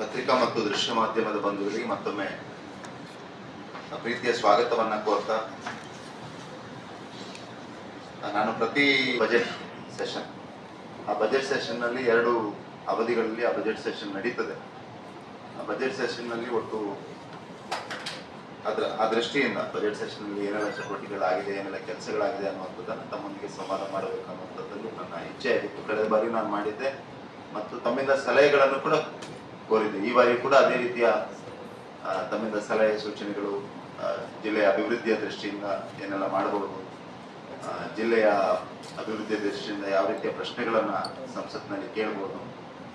ಪತ್ರಿಕಾ ಮತ್ತು ದೃಶ್ಯ ಮಾಧ್ಯಮದ ಬಂಧುಗಳಿಗೆ ಮತ್ತೊಮ್ಮೆ ಪ್ರೀತಿಯ ಸ್ವಾಗತವನ್ನ ಕೋರ್ತಾ, ನಾನು ಪ್ರತಿ ಬಜೆಟ್ ಸೆಷನ್ ಆ ಬಜೆಟ್ ಸೆಷನ್ನಲ್ಲಿ ಎರಡು ಅವಧಿಗಳಲ್ಲಿ ಆ ಬಜೆಟ್ ಸೆಷನ್ ನಡೀತದೆ. ಆ ಬಜೆಟ್ ಸೆಷನ್ನಲ್ಲಿ ಒಟ್ಟು ಅದರ, ಆ ದೃಷ್ಟಿಯಿಂದ ಬಜೆಟ್ ಸೆಷನ್ನಲ್ಲಿ ಏನೆಲ್ಲ ಚಟುವಟಿಕೆಗಳಾಗಿದೆ, ಏನೆಲ್ಲ ಕೆಲಸಗಳಾಗಿದೆ ಅನ್ನುವಂಥದ್ದನ್ನು ತಮ್ಮೊಂದಿಗೆ ಸಂವಾದ ಮಾಡಬೇಕು ಅನ್ನುವಂಥದ್ದನ್ನು ನನ್ನ ಇಚ್ಛೆ ಆಗಿತ್ತು ಕಳೆದ ಬಾರಿ ನಾನು ಮಾಡಿದ್ದೆ. ಮತ್ತು ತಮ್ಮಿಂದ ಸಲಹೆಗಳನ್ನು ಕೂಡ ಕೋರಿದ್ದೆ. ಈ ಬಾರಿ ಕೂಡ ಅದೇ ರೀತಿಯ ತಮ್ಮಿಂದ ಸಲಹೆ ಸೂಚನೆಗಳು ಜಿಲ್ಲೆಯ ಅಭಿವೃದ್ಧಿಯ ದೃಷ್ಟಿಯಿಂದ ಏನೆಲ್ಲ ಮಾಡಬಹುದು ಜಿಲ್ಲೆಯ ಅಭಿವೃದ್ಧಿಯ ದೃಷ್ಟಿಯಿಂದ ಯಾವ ರೀತಿಯ ಪ್ರಶ್ನೆಗಳನ್ನ ಸಂಸತ್ನಲ್ಲಿ ಕೇಳಬಹುದು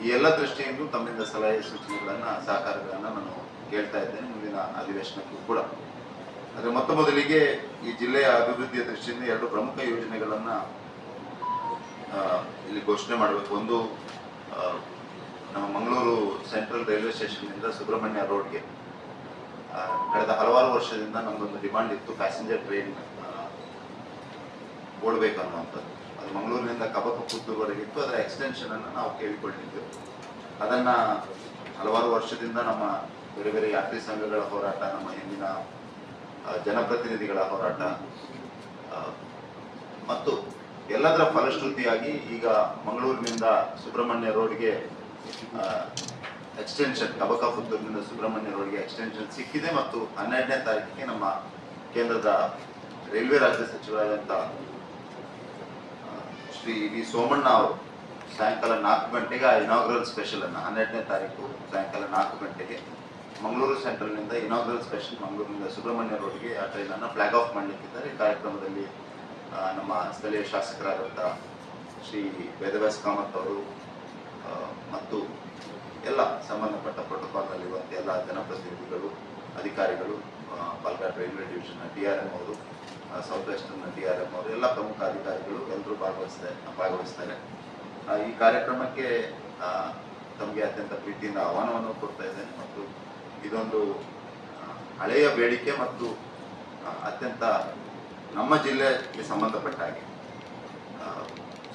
ಈ ಎಲ್ಲ ದೃಷ್ಟಿಯಿಂದ ತಮ್ಮಿಂದ ಸಲಹೆ ಸೂಚನೆಗಳನ್ನ, ಸಹಕಾರಗಳನ್ನ ನಾನು ಕೇಳ್ತಾ ಇದ್ದೇನೆ ಮುಂದಿನ ಅಧಿವೇಶನಕ್ಕೂ ಕೂಡ. ಆದರೆ ಮೊತ್ತ ಮೊದಲಿಗೆ ಈ ಜಿಲ್ಲೆಯ ಅಭಿವೃದ್ಧಿಯ ದೃಷ್ಟಿಯಿಂದ ಎರಡು ಪ್ರಮುಖ ಯೋಜನೆಗಳನ್ನ ಇಲ್ಲಿ ಘೋಷಣೆ ಮಾಡಬೇಕು. ಒಂದು ನಮ್ಮ ಮಂಗಳೂರು ಸೆಂಟ್ರಲ್ ರೈಲ್ವೆ ಸ್ಟೇಷನ್ನಿಂದ ಸುಬ್ರಹ್ಮಣ್ಯ ರೋಡ್ಗೆ ಕಳೆದ ಹಲವಾರು ವರ್ಷದಿಂದ ನಮಗೊಂದು ಡಿಮಾಂಡ್ ಇತ್ತು ಪ್ಯಾಸೆಂಜರ್ ಟ್ರೈನ್ ಓಡಬೇಕು ಅನ್ನುವಂಥದ್ದು. ಅದು ಮಂಗಳೂರಿನಿಂದ ಕಬಕ ಪುತ್ತೂರುವರೆಗೆ ಇತ್ತು. ಅದರ ಎಕ್ಸ್ಟೆನ್ಷನ್ ಅನ್ನು ನಾವು ಕೇಳಿಕೊಂಡಿದ್ದೆವು ಅದನ್ನು ಹಲವಾರು ವರ್ಷದಿಂದ ನಮ್ಮ ಬೇರೆ ಬೇರೆ ಯಾತ್ರಿ ಸಂಘಗಳ ಹೋರಾಟ, ನಮ್ಮ ಹಿಂದಿನ ಜನಪ್ರತಿನಿಧಿಗಳ ಹೋರಾಟ ಮತ್ತು ಎಲ್ಲದರ ಫಲಶ್ರುತಿಯಾಗಿ ಈಗ ಮಂಗಳೂರಿನಿಂದ ಸುಬ್ರಹ್ಮಣ್ಯ ರೋಡ್ಗೆ ಎಕ್ಸ್ಟೆನ್ಷನ್ ಕಬಕ ಸುಬ್ರಹ್ಮಣ್ಯ ರೋಡ್ಗೆ ಎಕ್ಸ್ಟೆನ್ಷನ್ ಸಿಕ್ಕಿದೆ ಮತ್ತು ಹನ್ನೆರಡನೇ ತಾರೀಕಿಗೆ ನಮ್ಮ ಕೇಂದ್ರದ ರೈಲ್ವೆ ರಾಜ್ಯ ಸಚಿವರಾದಂಥ ಶ್ರೀ ವಿ ಸೋಮಣ್ಣ ಅವರು ಸಾಯಂಕಾಲ ನಾಲ್ಕು ಗಂಟೆಗೆ ಆ ಇನಾಗ್ರಲ್ ಸ್ಪೆಷಲ್ ಅನ್ನು, ಹನ್ನೆರಡನೇ ತಾರೀಕು ಸಾಯಂಕಾಲ ನಾಲ್ಕು ಗಂಟೆಗೆ ಮಂಗಳೂರು ಸೆಂಟ್ರಲ್ನಿಂದ ಇನಾಗ್ರಲ್ ಸ್ಪೆಷಲ್ ಮಂಗಳೂರಿನಿಂದ ಸುಬ್ರಹ್ಮಣ್ಯ ರೋಡ್ಗೆ ಆ ಟ್ರೈನನ್ನು ಫ್ಲಾಗ್ ಆಫ್ ಮಾಡಲಿಕ್ಕಿದ್ದಾರೆ. ಕಾರ್ಯಕ್ರಮದಲ್ಲಿ ನಮ್ಮ ಸ್ಥಳೀಯ ಶಾಸಕರಾದಂಥ ಶ್ರೀ ವೇದವ್ಯಾಸ ಕಾಮತ್ ಅವರು ಮತ್ತು ಎಲ್ಲ ಸಂಬಂಧಪಟ್ಟ ಪ್ರೋಟೋಕಾಲ್ನಲ್ಲಿರುವಂಥ ಎಲ್ಲ ಜನಪ್ರತಿನಿಧಿಗಳು, ಅಧಿಕಾರಿಗಳು Palghat railway division D R M ಅವರು south western D R M ಅವರು, ಎಲ್ಲ ಪ್ರಮುಖ ಅಧಿಕಾರಿಗಳು ಎಲ್ಲರೂ ಭಾಗವಹಿಸ್ತಾರೆ. ಭಾಗವಹಿಸ್ತಾರೆ ಈ ಕಾರ್ಯಕ್ರಮಕ್ಕೆ ತಮಗೆ ಅತ್ಯಂತ ಪ್ರೀತಿಯಿಂದ ಆಹ್ವಾನವನ್ನು ಕೊಡ್ತಾ ಇದ್ದೇನೆ ಮತ್ತು ಇದೊಂದು ಹಳೆಯ ಬೇಡಿಕೆ ಮತ್ತು ಅತ್ಯಂತ ನಮ್ಮ ಜಿಲ್ಲೆಗೆ ಸಂಬಂಧಪಟ್ಟ ಹಾಗೆ.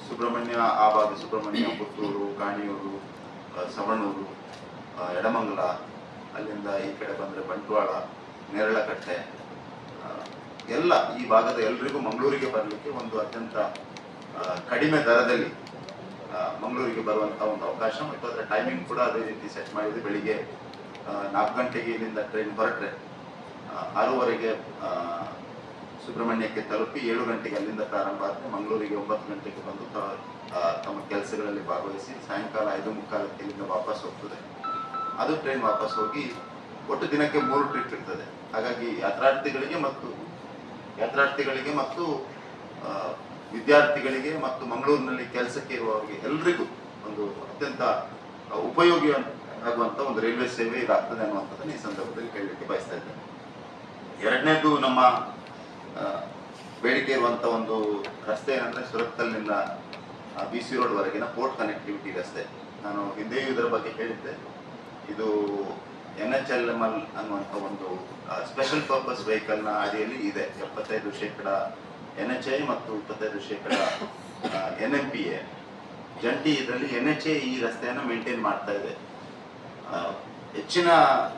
ಸುಬ್ರಹ್ಮಣ್ಯ ಆ ಭಾಗ ಸುಬ್ರಹ್ಮಣ್ಯ, ಪುತ್ತೂರು, ಕಾಣಿಯೂರು ಸವಣೂರು ಎಡಮಂಗಲ, ಅಲ್ಲಿಂದ ಈ ಕಡೆ ಬಂದರೆ ಬಂಟ್ವಾಳ, ನೇರಳಕಟ್ಟೆ ಎಲ್ಲ ಈ ಭಾಗದ ಎಲ್ರಿಗೂ ಮಂಗಳೂರಿಗೆ ಬರಲಿಕ್ಕೆ ಒಂದು ಅತ್ಯಂತ ಕಡಿಮೆ ದರದಲ್ಲಿ ಮಂಗಳೂರಿಗೆ ಬರುವಂಥ ಒಂದು ಅವಕಾಶ. ಮತ್ತು ಅದರ ಟೈಮಿಂಗ್ ಕೂಡ ಅದೇ ರೀತಿ ಸೆಟ್ ಮಾಡಿದೆ ಬೆಳಿಗ್ಗೆ ನಾಲ್ಕು ಗಂಟೆಗೆ ಇಲ್ಲಿಂದ ಟ್ರೈನ್ ಹೊರಟ್ರೆ ಆರೂವರೆಗೆ ಸುಬ್ರಹ್ಮಣ್ಯಕ್ಕೆ ತಲುಪಿ ಏಳು ಗಂಟೆಗೆ ಅಲ್ಲಿಂದ ಪ್ರಾರಂಭ ಆದರೆ ಮಂಗಳೂರಿಗೆ ಒಂಬತ್ತು ಗಂಟೆಗೆ ಬಂದು ತಮ್ಮ ಕೆಲಸಗಳಲ್ಲಿ ಭಾಗವಹಿಸಿ ಸಾಯಂಕಾಲ ಐದು ಮುಕ್ಕಾಲಕ್ಕೆ ಇಲ್ಲಿಂದ ವಾಪಸ್ ಹೋಗ್ತದೆ. ಅದು ಟ್ರೈನ್ ವಾಪಸ್ ಹೋಗಿ ಒಟ್ಟು ದಿನಕ್ಕೆ ಮೂರು ಟ್ರಿಪ್ ಇರ್ತದೆ. ಹಾಗಾಗಿ ಯಾತ್ರಾರ್ಥಿಗಳಿಗೆ ಮತ್ತು ಯಾತ್ರಾರ್ಥಿಗಳಿಗೆ ಮತ್ತು ವಿದ್ಯಾರ್ಥಿಗಳಿಗೆ ಮತ್ತು ಮಂಗಳೂರಿನಲ್ಲಿ ಕೆಲಸಕ್ಕೆ ಇರುವವರಿಗೆ ಎಲ್ರಿಗೂ ಒಂದು ಅತ್ಯಂತ ಉಪಯೋಗಿ ಆಗುವಂತ ಒಂದು ರೈಲ್ವೆ ಸೇವೆ ಇದಾಗ್ತದೆ ಅನ್ನುವಂಥದ್ದನ್ನು ಈ ಸಂದರ್ಭದಲ್ಲಿ ಹೇಳಲಿಕ್ಕೆ ಬಯಸ್ತಾ ಇದ್ದೇನೆ. ಎರಡನೇದು ನಮ್ಮ ಬೇಡಿಕೆ ಇರುವಂಥ ಒಂದು ರಸ್ತೆ ಏನಂದರೆ ಸುರತ್ಕಲ್ನಿಂದ ಬಿ ಸಿ ರೋಡ್ವರೆಗಿನ ಪೋರ್ಟ್ ಕನೆಕ್ಟಿವಿಟಿ ರಸ್ತೆ. ನಾನು ಹಿಂದೆಯೂ ಇದರ ಬಗ್ಗೆ ಹೇಳಿದ್ದೆ. ಇದು N H L M L ಅನ್ನುವಂಥ ಒಂದು ಸ್ಪೆಷಲ್ ಪರ್ಪಸ್ ವೆಹಿಕಲ್ನ ಅಡಿಯಲ್ಲಿ ಇದೆ. ಎಪ್ಪತ್ತೈದು ಶೇಕಡ ಎನ್ ಎಚ್ ಐ ಮತ್ತು ಇಪ್ಪತ್ತೈದು ಶೇಕಡ ಎನ್ ಎಂ ಪಿ ಎ ಜಂಟಿ ಇದರಲ್ಲಿ ಎನ್ ಎಚ್ ಎ ಈ ರಸ್ತೆಯನ್ನು ಮೇಂಟೈನ್ ಮಾಡ್ತಾ ಇದೆ. ಹೆಚ್ಚಿನ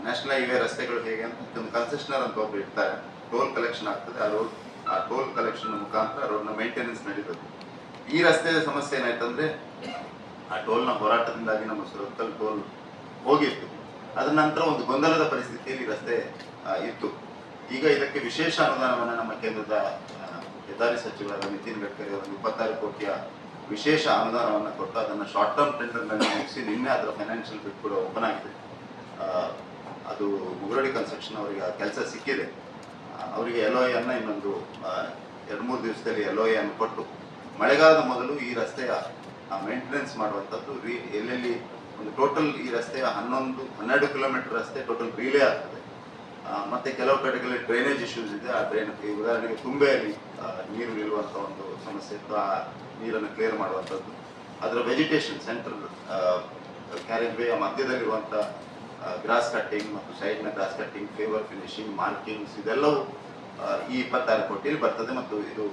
ನ್ಯಾಷನಲ್ ಹೈವೇ ರಸ್ತೆಗಳು ಹೇಗೆ ಅಂತ ಕನ್ಸೆಷನರ್ ಅಂತ ಒಬ್ಬರು ಇರ್ತಾರೆ. ಟೋಲ್ ಕಲೆಕ್ಷನ್ ಆಗ್ತದೆ, ಆ ರೋಡ್, ಆ ಟೋಲ್ ಕಲೆಕ್ಷನ್ ಮುಖಾಂತರ ರೋಡ್ನ ಮೇಂಟೆನೆನ್ಸ್ ನಡೀತದೆ. ಈ ರಸ್ತೆಯ ಸಮಸ್ಯೆ ಏನಾಯ್ತಂದ್ರೆ, ಆ ಟೋಲ್ನ ಹೋರಾಟದಿಂದಾಗಿ ನಮ್ಮ ಸುರತ್ಕಲ್ ಟೋಲ್ ಹೋಗಿತ್ತು. ಅದರ ನಂತರ ಒಂದು ಗೊಂದಲದ ಪರಿಸ್ಥಿತಿಯಲ್ಲಿ ರಸ್ತೆ ಇತ್ತು. ಈಗ ಇದಕ್ಕೆ ವಿಶೇಷ ಅನುದಾನವನ್ನು ನಮ್ಮ ಕೇಂದ್ರದ ಹೆದ್ದಾರಿ ಸಚಿವರಾದ ನಿತಿನ್ ಗಡ್ಕರಿ ಅವರು ಇಪ್ಪತ್ತಾರು ಕೋಟಿಯ ವಿಶೇಷ ಅನುದಾನವನ್ನು ಕೊಟ್ಟು ಅದನ್ನು ಶಾರ್ಟ್ ಟರ್ಮ್ ಟೆಂಡರ್ನಲ್ಲಿ ಮುಗಿಸಿ ನಿನ್ನೆ ಅದರ ಫೈನಾನ್ಷಿಯಲ್ ಬಿಟ್ ಕೂಡ ಓಪನ್ ಆಗಿದೆ ಅದು ಮುಗುರಡಿ ಕನ್ಸ್ಟ್ರಕ್ಷನ್ ಅವರಿಗೆ ಆ ಕೆಲಸ ಸಿಕ್ಕಿದೆ. ಅವರಿಗೆ ಎಲ್ ಇನ್ನೊಂದು ಎರಡು ಮೂರು ದಿವಸದಲ್ಲಿ ಎಲ್ ಅನ್ನು ಕೊಟ್ಟು, ಮಳೆಗಾಲದ ಮೊದಲು ಈ ರಸ್ತೆಯ ಮೇಂಟೆನೆನ್ಸ್ ಮಾಡುವಂಥದ್ದು ರೀ ಎಲ್ಲೆಲ್ಲಿ ಒಂದು ಟೋಟಲ್ ಈ ರಸ್ತೆಯ ಹನ್ನೊಂದು, ಹನ್ನೆರಡು ಕಿಲೋಮೀಟರ್ ರಸ್ತೆ ಟೋಟಲ್ ರೀಲೇ ಆಗ್ತದೆ. ಮತ್ತು ಕೆಲವು ಕಡೆಗಳಲ್ಲಿ ಡ್ರೈನೇಜ್ ಇಶ್ಯೂಸ್ ಇದೆ. ಆ ಡ್ರೈನ್ ಉದಾಹರಣೆಗೆ ತುಂಬೆಯಲ್ಲಿ ನೀರು ನಿಲ್ಲುವಂಥ ಒಂದು ಸಮಸ್ಯೆ ಇತ್ತು. ಆ ನೀರನ್ನು ಕ್ಲಿಯರ್ ಮಾಡುವಂಥದ್ದು. ಅದರ ವೆಜಿಟೇಷನ್ ಸೆಂಟ್ರಲ್ ಕ್ಯಾರೇಜ್ ವೇಯ ಮಧ್ಯದಲ್ಲಿರುವಂಥ ಗ್ರಾಸ್ ಕಟ್ಟಿಂಗ್ ಮತ್ತು ಸೈಡ್ನ grass cutting paver finishing markings ಇದೆಲ್ಲವೂ ಈ ಇಪ್ಪತ್ತಾರು ಕೋಟಿಯಲ್ಲಿ ಬರ್ತದೆ ಮತ್ತು ಇದು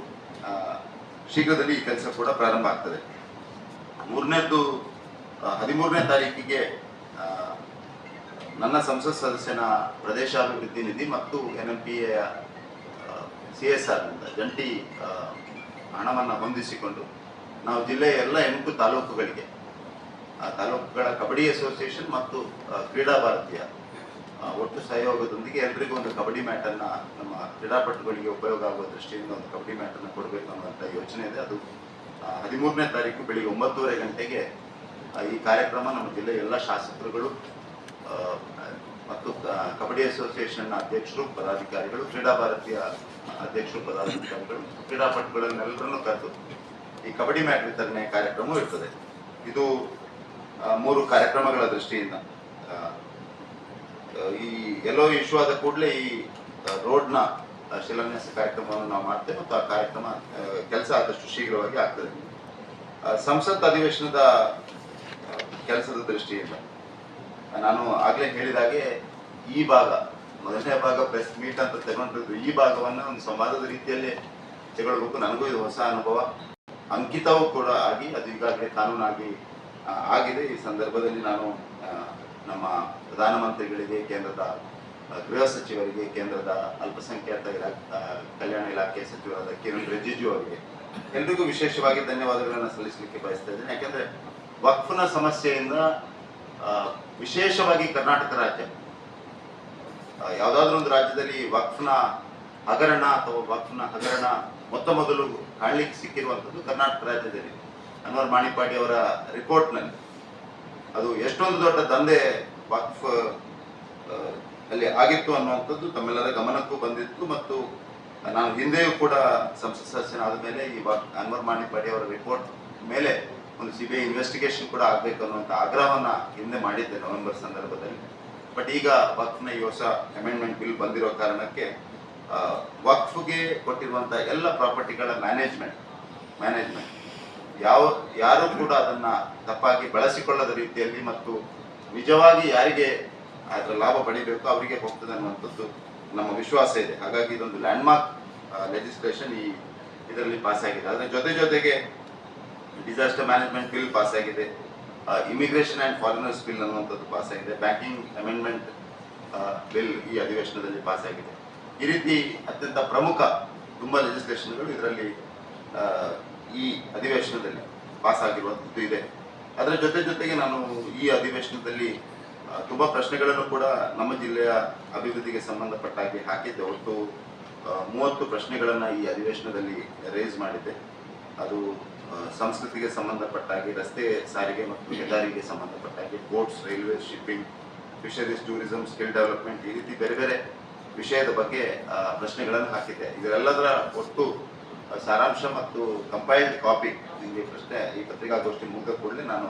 ಶೀಘ್ರದಲ್ಲಿ ಈ ಕೆಲಸ ಕೂಡ ಪ್ರಾರಂಭ ಆಗ್ತದೆ. ಮೂರನೇದ್ದು ಹದಿಮೂರನೇ ತಾರೀಕಿಗೆ ನನ್ನ ಸಂಸತ್ ಸದಸ್ಯನ ಪ್ರದೇಶಾಭಿವೃದ್ಧಿ ನಿಧಿ ಮತ್ತು ಎನ್ ಎಂ ಪಿ ಎಯ ಸಿ ಎಸ್ ಆರ್ನಿಂದ ಜಂಟಿ ಹಣವನ್ನು ಹೊಂದಿಸಿಕೊಂಡು ನಾವು ಜಿಲ್ಲೆಯ ಎಲ್ಲ ಎಂಟು ತಾಲೂಕುಗಳಿಗೆ ತಾಲೂಕುಗಳ ಕಬಡ್ಡಿ ಅಸೋಸಿಯೇಷನ್ ಮತ್ತು ಕ್ರೀಡಾ ಭಾರತೀಯ ಒಟ್ಟು ಸಹಯೋಗದೊಂದಿಗೆ ಎಲ್ರಿಗೂ ಒಂದು ಕಬಡ್ಡಿ ಮ್ಯಾಟನ್ನು ನಮ್ಮ ಕ್ರೀಡಾಪಟುಗಳಿಗೆ ಉಪಯೋಗ ಆಗುವ ದೃಷ್ಟಿಯಿಂದ ಒಂದು ಕಬಡ್ಡಿ ಮ್ಯಾಟನ್ನು ಕೊಡಬೇಕು ಅನ್ನುವಂಥ ಯೋಚನೆ ಇದೆ. ಅದು ಹದಿಮೂರನೇ ತಾರೀಕು ಬೆಳಿಗ್ಗೆ ಒಂಬತ್ತೂವರೆ ಗಂಟೆಗೆ ಈ ಕಾರ್ಯಕ್ರಮ ನಮ್ಮ ಜಿಲ್ಲೆಯ ಎಲ್ಲ ಶಾಸಕರುಗಳು ಮತ್ತು ಕಬಡ್ಡಿ ಅಸೋಸಿಯೇಷನ್ನ ಅಧ್ಯಕ್ಷರು, ಪದಾಧಿಕಾರಿಗಳು, ಕ್ರೀಡಾ ಭಾರತೀಯ ಅಧ್ಯಕ್ಷರು, ಪದಾಧಿಕಾರಿಗಳು ಕ್ರೀಡಾಪಟುಗಳನ್ನೆಲ್ಲರನ್ನೂ ಕರೆದು ಈ ಕಬಡ್ಡಿ ಮ್ಯಾಟ್ ವಿತರಣೆ ಕಾರ್ಯಕ್ರಮ ಇರ್ತದೆ. ಇದು ಮೂರು ಕಾರ್ಯಕ್ರಮಗಳ ದೃಷ್ಟಿಯಿಂದ. ಈ ಎಲ್ಲೋ ಇಶ್ಯೂ ಆದ ಕೂಡಲೇ ಈ ರೋಡ್ನ ಶಿಲಾನ್ಯಾಸ ಕಾರ್ಯಕ್ರಮವನ್ನು ನಾವು ಮಾಡ್ತೇವೆ ಮತ್ತು ಆ ಕಾರ್ಯಕ್ರಮ ಕೆಲಸ ಆದಷ್ಟು ಶೀಘ್ರವಾಗಿ ಆಗ್ತದೆ. ಸಂಸತ್ ಅಧಿವೇಶನದ ಕೆಲಸದ ದೃಷ್ಟಿಯಿಂದ ನಾನು ಆಗಲೇ ಹೇಳಿದಾಗೆ ಈ ಭಾಗ, ಮೊದಲನೇ ಭಾಗ ಪ್ರೆಸ್ ಮೀಟ್ ಅಂತ ತಗೊಂಡಿದ್ದು ಈ ಭಾಗವನ್ನು ಒಂದು ಸಂವಾದದ ರೀತಿಯಲ್ಲಿ ತಗೊಳ್ಬೇಕು ನನಗೂ ಇದು ಹೊಸ ಅನುಭವ. ಅಂಕಿತವೂ ಕೂಡ ಆಗಿ, ಅದು ಈಗಾಗಲೇ ಕಾನೂನಾಗಿ ಆಗಿದೆ. ಈ ಸಂದರ್ಭದಲ್ಲಿ ನಾನು ನಮ್ಮ ಪ್ರಧಾನಮಂತ್ರಿಗಳಿಗೆ ಕೇಂದ್ರದ ಗೃಹ ಸಚಿವರಿಗೆ, ಕೇಂದ್ರದ ಅಲ್ಪಸಂಖ್ಯಾತ ಇಲಾಖೆ ಕಲ್ಯಾಣ ಇಲಾಖೆ ಸಚಿವರಾದ ಕಿರಣ್ ರಿಜಿಜು ಅವರಿಗೆ ಎಲ್ರಿಗೂ ವಿಶೇಷವಾಗಿ ಧನ್ಯವಾದಗಳನ್ನು ಸಲ್ಲಿಸಲಿಕ್ಕೆ ಬಯಸ್ತಾ ಇದ್ದೇನೆ. ಯಾಕೆಂದ್ರೆ ವಕ್ಫ್ನ ಸಮಸ್ಯೆಯಿಂದ ವಿಶೇಷವಾಗಿ ಕರ್ನಾಟಕ ರಾಜ್ಯ ಯಾವುದಾದ್ರೂ ಒಂದು ರಾಜ್ಯದಲ್ಲಿ ವಕ್ಫ್ನ ಹಗರಣ ಅಥವಾ ವಕ್ಫ್ನ ಹಗರಣ ಮೊತ್ತ ಮೊದಲು ಕಾಣಲಿಕ್ಕೆ ಸಿಕ್ಕಿರುವಂಥದ್ದು ಕರ್ನಾಟಕ ರಾಜ್ಯದಲ್ಲಿ. ಅನ್ವರ್ ಮಾಣಿಪಾಡಿ ಅವರ ರಿಪೋರ್ಟ್ನಲ್ಲಿ. ಅದು ಎಷ್ಟೊಂದು ದೊಡ್ಡ ದಂಧೆ ವಕ್ಫ್ ಅಲ್ಲಿ ಆಗಿತ್ತು ಅನ್ನುವಂಥದ್ದು ತಮ್ಮೆಲ್ಲರ ಗಮನಕ್ಕೂ ಬಂದಿತ್ತು ಮತ್ತು ನಾನು ಹಿಂದೆಯೂ ಕೂಡ ಸಂಸತ್ ಸದಸ್ಯನಾದ ಮೇಲೆ ಈ ಅನ್ವರ್ ಮಾಣಿಪಾಡಿ ಅವರ ರಿಪೋರ್ಟ್ ಮೇಲೆ ಒಂದು ಸಿ ಬಿ ಐ ಇನ್ವೆಸ್ಟಿಗೇಷನ್ ಕೂಡ ಆಗಬೇಕು ಅನ್ನುವಂಥ ಆಗ್ರಹವನ್ನ ಹಿಂದೆ ಮಾಡಿದ್ದೆ ನವೆಂಬರ್ ಸಂದರ್ಭದಲ್ಲಿ. ಬಟ್ ಈಗ ವಕ್ಫ್ನ ಈ ಹೊಸ ಅಮೆಂಡ್ಮೆಂಟ್ ಬಿಲ್ ಬಂದಿರೋ ಕಾರಣಕ್ಕೆ ವಕ್ಫ್ಗೆ ಕೊಟ್ಟಿರುವಂಥ ಎಲ್ಲ ಪ್ರಾಪರ್ಟಿಗಳ ಮ್ಯಾನೇಜ್ಮೆಂಟ್ ಮ್ಯಾನೇಜ್ಮೆಂಟ್ ಯಾವ, ಯಾರೂ ಕೂಡ ಅದನ್ನ ತಪ್ಪಾಗಿ ಬಳಸಿಕೊಳ್ಳದ ರೀತಿಯಲ್ಲಿ ಮತ್ತು ನಿಜವಾಗಿ ಯಾರಿಗೆ ಅದರ ಲಾಭ ಪಡಿಬೇಕು, ಅವರಿಗೆ ಹೋಗ್ತದೆ ಅನ್ನುವಂಥದ್ದು ನಮ್ಮ ವಿಶ್ವಾಸ ಇದೆ. ಹಾಗಾಗಿ ಇದೊಂದು ಲ್ಯಾಂಡ್ಮಾರ್ಕ್ ಲೆಜಿಸ್ಲೇಷನ್ ಈ ಇದರಲ್ಲಿ ಪಾಸ್ ಆಗಿದೆ ಅದರ ಜೊತೆ ಜೊತೆಗೆ ಡಿಸಾಸ್ಟರ್ ಮ್ಯಾನೇಜ್ಮೆಂಟ್ ಬಿಲ್ ಪಾಸ್ ಆಗಿದೆ ಇಮಿಗ್ರೇಷನ್ ಆ್ಯಂಡ್ ಫಾರಿನರ್ಸ್ ಬಿಲ್ ಅನ್ನುವಂಥದ್ದು ಪಾಸ್ ಆಗಿದೆ ಬ್ಯಾಂಕಿಂಗ್ ಅಮೆಂಡ್ಮೆಂಟ್ ಬಿಲ್ ಈ ಅಧಿವೇಶನದಲ್ಲಿ ಪಾಸ್ ಆಗಿದೆ ಈ ರೀತಿ ಅತ್ಯಂತ ಪ್ರಮುಖ ತುಂಬ ಲೆಜಿಸ್ಲೇಷನ್ಗಳು ಇದರಲ್ಲಿ ಈ ಅಧಿವೇಶನದಲ್ಲಿ ಪಾಸ್ ಆಗಿರುವಂಥದ್ದು ಇದೆ. ಅದರ ಜೊತೆ ಜೊತೆಗೆ ನಾನು ಈ ಅಧಿವೇಶನದಲ್ಲಿ ತುಂಬ ಪ್ರಶ್ನೆಗಳನ್ನು ಕೂಡ ನಮ್ಮ ಜಿಲ್ಲೆಯ ಅಭಿವೃದ್ಧಿಗೆ ಸಂಬಂಧಪಟ್ಟ ಹಾಗೆ ಹಾಕಿದ್ದೆ. ಒಟ್ಟು ಮೂವತ್ತು ಪ್ರಶ್ನೆಗಳನ್ನು ಈ ಅಧಿವೇಶನದಲ್ಲಿ ರೇಸ್ ಮಾಡಿದ್ದೆ. ಅದು ಸಂಸ್ಕೃತಿಗೆ ಸಂಬಂಧಪಟ್ಟ ಹಾಗೆ, ರಸ್ತೆ ಸಾರಿಗೆ ಮತ್ತು ಹೆದ್ದಾರಿಗೆ ಸಂಬಂಧಪಟ್ಟ ಹಾಗೆ boats railway shipping fisheries tourism skill development ಈ ರೀತಿ ಬೇರೆ ಬೇರೆ ವಿಷಯದ ಬಗ್ಗೆ ಪ್ರಶ್ನೆಗಳನ್ನು ಹಾಕಿದ್ದೆ. ಇದರೆಲ್ಲದರ ಒಟ್ಟು ಸಾರಾಂಶ ಮತ್ತು ಕಂಪೈಲ್ಡ್ ಕಾಪಿ ನಿಮಗೆ ಪ್ರಶ್ನೆ ಈ ಪತ್ರಿಕಾಗೋಷ್ಠಿ ಮುಗಿದ ಕೂಡಲೇ ನಾನು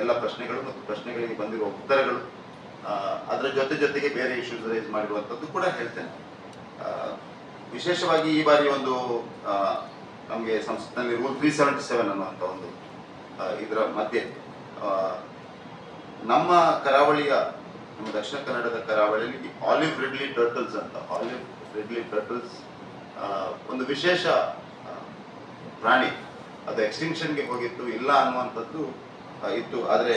ಎಲ್ಲ ಪ್ರಶ್ನೆಗಳು ಮತ್ತು ಪ್ರಶ್ನೆಗಳಿಗೆ ಬಂದಿರುವ ಉತ್ತರಗಳು ಅದರ ಜೊತೆ ಜೊತೆಗೆ ಬೇರೆ ಇಶ್ಯೂಸ್ ರೈಸ್ ಮಾಡಿರುವಂಥದ್ದು ಕೂಡ ಹೇಳ್ತೇನೆ. ವಿಶೇಷವಾಗಿ ಈ ಬಾರಿ ಒಂದು ನಮಗೆ ಸಂಸತ್ನಲ್ಲಿ ರೂಲ್ ತ್ರೀ ಸೆವೆಂಟಿ ಸೆವೆನ್ ಅನ್ನುವಂಥ ಒಂದು ಇದರ ಮಧ್ಯೆ ನಮ್ಮ ಕರಾವಳಿಯ, ನಮ್ಮ ದಕ್ಷಿಣ ಕನ್ನಡದ ಕರಾವಳಿಯಲ್ಲಿ ಆಲಿವ್ ರಿಡ್ಲಿ ಟರ್ಟಲ್ಸ್ ಅಂತ ಆಲಿವ್ ರಿಡ್ಲಿ ಟರ್ಟಲ್ಸ್ ಒಂದು ವಿಶೇಷ ಪ್ರಾಣಿ ಅದು ಎಕ್ಸ್ಟಿಂಕ್ಷನ್ಗೆ ಹೋಗಿತ್ತು ಇಲ್ಲ ಅನ್ನುವಂಥದ್ದು ಇತ್ತು. ಆದರೆ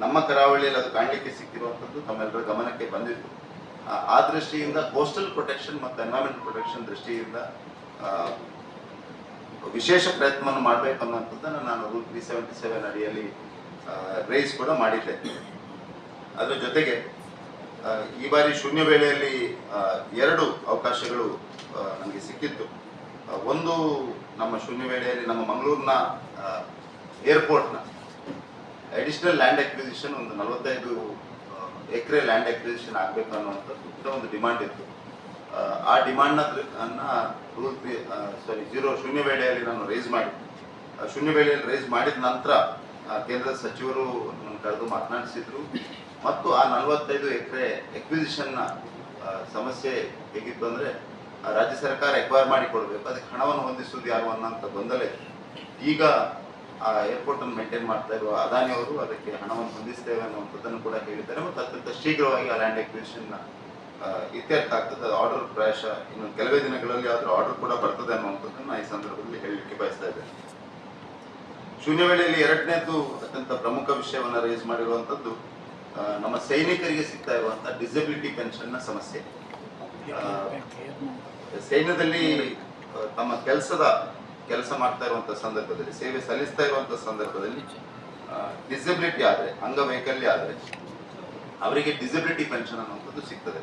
ನಮ್ಮ ಕರಾವಳಿಯಲ್ಲಿ ಅದು ಕಾಣಲಿಕ್ಕೆ ಸಿಕ್ಕಿರುವಂಥದ್ದು ತಮ್ಮೆಲ್ಲರ ಗಮನಕ್ಕೆ ಬಂದಿತ್ತು. ಆ, ದೃಷ್ಟಿಯಿಂದ ಕೋಸ್ಟಲ್ ಪ್ರೊಟೆಕ್ಷನ್ ಮತ್ತು ಎನ್ವೈರನ್ಮೆಂಟ್ ಪ್ರೊಟೆಕ್ಷನ್ ದೃಷ್ಟಿಯಿಂದ ವಿಶೇಷ ಪ್ರಯತ್ನವನ್ನು ಮಾಡಬೇಕು ಅನ್ನುವಂಥದ್ದನ್ನು ನಾನು ರೂಲ್ ತ್ರೀ ಸೆವೆಂಟಿ ಸೆವೆನ್ ಅಡಿಯಲ್ಲಿ ರೈಸ್ ಕೂಡ ಮಾಡಿದ್ದೆ. ಅದರ ಜೊತೆಗೆ ಈ ಬಾರಿ ಶೂನ್ಯ ವೇಳೆಯಲ್ಲಿ ಎರಡು ಅವಕಾಶಗಳು ನನಗೆ ಸಿಕ್ಕಿತ್ತು. ಒಂದು ನಮ್ಮ ಶೂನ್ಯ ವೇಳೆಯಲ್ಲಿ ನಮ್ಮ ಮಂಗಳೂರಿನ ಏರ್ಪೋರ್ಟ್ನ ಅಡಿಷನಲ್ ಲ್ಯಾಂಡ್ ಅಕ್ವಿಸಿಷನ್ ಒಂದು ನಲವತ್ತೈದು ಎಕರೆ ಲ್ಯಾಂಡ್ ಅಕ್ವಿಸಿಷನ್ ಆಗಬೇಕು ಅನ್ನುವಂಥದ್ದು ಕೂಡ ಒಂದು ಡಿಮಾಂಡ್ ಇತ್ತು. ಆ, ಡಿಮಾಂಡ್ನ ಅನ್ನ ರೂಲ್ ಸಾರಿ ಜೀರೋ ಶೂನ್ಯ ವೇಳೆಯಲ್ಲಿ ನಾನು ರೈಸ್ ಮಾಡಿ ಶೂನ್ಯ ವೇಳೆಯಲ್ಲಿ ರೈಸ್ ಮಾಡಿದ ನಂತರ ಕೇಂದ್ರ ಸಚಿವರು ಕರೆದು ಮಾತನಾಡಿಸಿದ್ರು. ಮತ್ತು ಆ ನಲವತ್ತೈದು ಎಕರೆ ಎಕ್ವಿಸಿಷನ್ನ ಸಮಸ್ಯೆ ಹೇಗಿತ್ತು ಅಂದರೆ ರಾಜ್ಯ ಸರ್ಕಾರ ಎಕ್ವೈರ್ ಮಾಡಿ ಕೊಡಬೇಕು. ಅದಕ್ಕೆ ಹಣವನ್ನು ಹೊಂದಿಸುವುದು ಯಾರು ಅನ್ನೋಂಥ ಗೊಂದಲ. ಈಗ ಆ ಏರ್ಪೋರ್ಟ್ ಅನ್ನು ಮೇಂಟೈನ್ ಮಾಡ್ತಾ ಇರುವ ಅದಾನಿ ಅವರು ಅದಕ್ಕೆ ಹಣವನ್ನು ಹೊಂದಿಸ್ತೇವೆ ಅನ್ನುವಂಥದ್ದನ್ನು ಕೂಡ ಹೇಳಿದ್ದಾರೆ. ಮತ್ತು ಅತ್ಯಂತ ಶೀಘ್ರವಾಗಿ ಆ ಲ್ಯಾಂಡ್ ಎಕ್ವಿಷನ್ ಇತ್ಯರ್ಥ ಆಗ್ತದೆ. ಅದು ಆರ್ಡರ್ ಪ್ರಾಯಶಃ ಇನ್ನು ಕೆಲವೇ ದಿನಗಳಲ್ಲಿ ಅದರ ಆರ್ಡರ್ ಕೂಡ ಬರ್ತದೆ ಅನ್ನುವಂಥದ್ದನ್ನು ಈ ಸಂದರ್ಭದಲ್ಲಿ ಹೇಳಲಿಕ್ಕೆ ಬಯಸ್ತಾ ಇದ್ದೇನೆ. ಶೂನ್ಯ ವೇಳೆಯಲ್ಲಿ ಎರಡನೇದು ಅತ್ಯಂತ ಪ್ರಮುಖ ವಿಷಯವನ್ನು ರೈಸ್ ಮಾಡಿರುವಂಥದ್ದು ನಮ್ಮ ಸೈನಿಕರಿಗೆ ಸಿಗ್ತಾ ಇರುವಂತ ಡಿಸಬಿಲಿಟಿ ಪೆನ್ಷನ್ನ ಸಮಸ್ಯೆ. ಸೈನ್ಯದಲ್ಲಿ ತಮ್ಮ ಕೆಲಸದ ಕೆಲಸ ಮಾಡ್ತಾ ಇರುವಂತ ಸಂದರ್ಭದಲ್ಲಿ, ಸೇವೆ ಸಲ್ಲಿಸ್ತಾ ಇರುವಂತ ಸಂದರ್ಭದಲ್ಲಿ ಡಿಸಬಿಲಿಟಿ ಆದ್ರೆ, ಅಂಗವೈಕಲ್ಯ ಆದ್ರೆ, ಅವರಿಗೆ ಡಿಸಬಿಲಿಟಿ ಪೆನ್ಷನ್ ಅನ್ನುವಂಥದ್ದು ಸಿಗ್ತದೆ.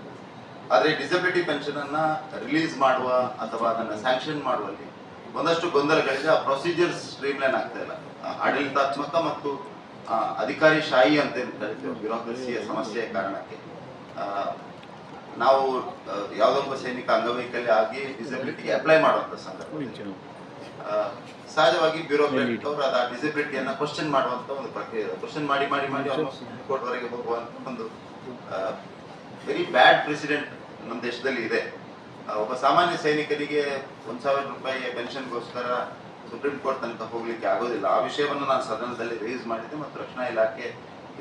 ಆದರೆ ಡಿಸಬಿಲಿಟಿ ಪೆನ್ಷನ್ ಅನ್ನ ರಿಲೀಸ್ ಮಾಡುವ ಅಥವಾ ಅದನ್ನ ಸ್ಯಾಂಕ್ಷನ್ ಮಾಡುವಲ್ಲಿ ಒಂದಷ್ಟು ಗೊಂದಲಗಳಿದೆ. ಆ ಪ್ರೊಸೀಜರ್ಸ್ ಸ್ಟ್ರೀಮ್ಲೈನ್ ಆಗ್ತಾ ಇಲ್ಲ. ಆಡಳಿತಾತ್ಮಕ ಮತ್ತು ಅಧಿಕಾರಿ ಶಾಹಿ ಅಂತ ಏನು ಕರಿತೀವಿ ಬ್ಯೂರೋಕ್ರಸಿಯ ಸಮಸ್ಯೆಯ ಕಾರಣಕ್ಕೆ. ನಾವು ಯಾವುದೊಬ್ಬ ಸೈನಿಕ ಅಂಗವೈಕಲ್ಯ ಆಗಿ ಡಿಸಬಿಲಿಟಿಗೆ ಅಪ್ಲೈ ಮಾಡುವಂತ ಸಂದರ್ಭ ಸಹಜವಾಗಿ ಬ್ಯೂರೋಕ್ರಾಟ್ ಅವರು ಅದು ಆ ಡಿಸಬಿಲಿಟಿಯನ್ನ ಕ್ವಶನ್ ಮಾಡುವಂತ ಒಂದು ಪ್ರಕ್ರಿಯೆ ಕ್ವಶನ್ ಮಾಡಿ ಮಾಡಿ ಮಾಡಿ ಕೋರ್ಟ್ ವರೆಗೆ ಹೋಗುವಂತ ಒಂದು ವೆರಿ ಬ್ಯಾಡ್ ಪ್ರೆಸಿಡೆಂಟ್ ನಮ್ಮ ದೇಶದಲ್ಲಿ ಇದೆ. ಒಬ್ಬ ಸಾಮಾನ್ಯ ಸೈನಿಕರಿಗೆ ಒಂದ್ ಸಾವಿರ ರೂಪಾಯಿ ಪೆನ್ಷನ್ಗೋಸ್ಕರ ಸುಪ್ರೀಂ ಕೋರ್ಟ್ ತನಕ ಹೋಗ್ಲಿಕ್ಕೆ ಆಗೋದಿಲ್ಲ. ಆ ವಿಷಯವನ್ನು ನಾನು ಸದನದಲ್ಲಿ ರೇಸ್ ಮಾಡಿದ್ದೆ ಮತ್ತು ರಕ್ಷಣಾ ಇಲಾಖೆ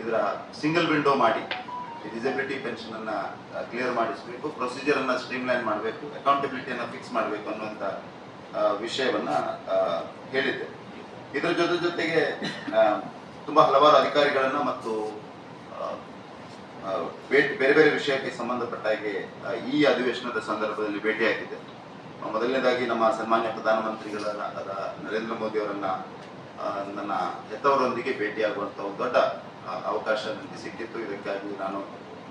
ಇದರ ಸಿಂಗಲ್ ವಿಂಡೋ ಮಾಡಿ. ಡಿಸಬಿಲಿಟಿ ಅನ್ನ ಕ್ಲಿಯರ್ ಮಾಡಿಸಬೇಕು ಅನ್ನ ಸ್ಟ್ರೀಮ್ಲೈನ್ ಮಾಡಬೇಕು ಅಕೌಂಟಬಿಲಿಟಿಯನ್ನ ಫಿಕ್ಸ್ ಮಾಡಬೇಕು ಅನ್ನುವಂತ ವಿಷಯವನ್ನ ಹೇಳಿದ್ದೆ. ಇದರ ಜೊತೆ ಜೊತೆಗೆ ತುಂಬಾ ಹಲವಾರು ಅಧಿಕಾರಿಗಳನ್ನ ಮತ್ತು ಬೇರೆ ಬೇರೆ ವಿಷಯಕ್ಕೆ ಸಂಬಂಧಪಟ್ಟ ಹಾಗೆ ಈ ಅಧಿವೇಶನದ ಸಂದರ್ಭದಲ್ಲಿ ಭೇಟಿಯಾಗಿದೆ ಮೊದಲನೇದಾಗಿ ನಮ್ಮ ಸನ್ಮಾನ್ಯ ಪ್ರಧಾನಮಂತ್ರಿಗಳಾದ ನರೇಂದ್ರ ಮೋದಿ ಅವರನ್ನ ನನ್ನ ಹೆತ್ತವರೊಂದಿಗೆ ಭೇಟಿಯಾಗುವಂತ ಒಂದು ದೊಡ್ಡ ಅವಕಾಶ ನನಗೆ ಸಿಕ್ಕಿತ್ತು. ಇದಕ್ಕಾಗಿ ನಾನು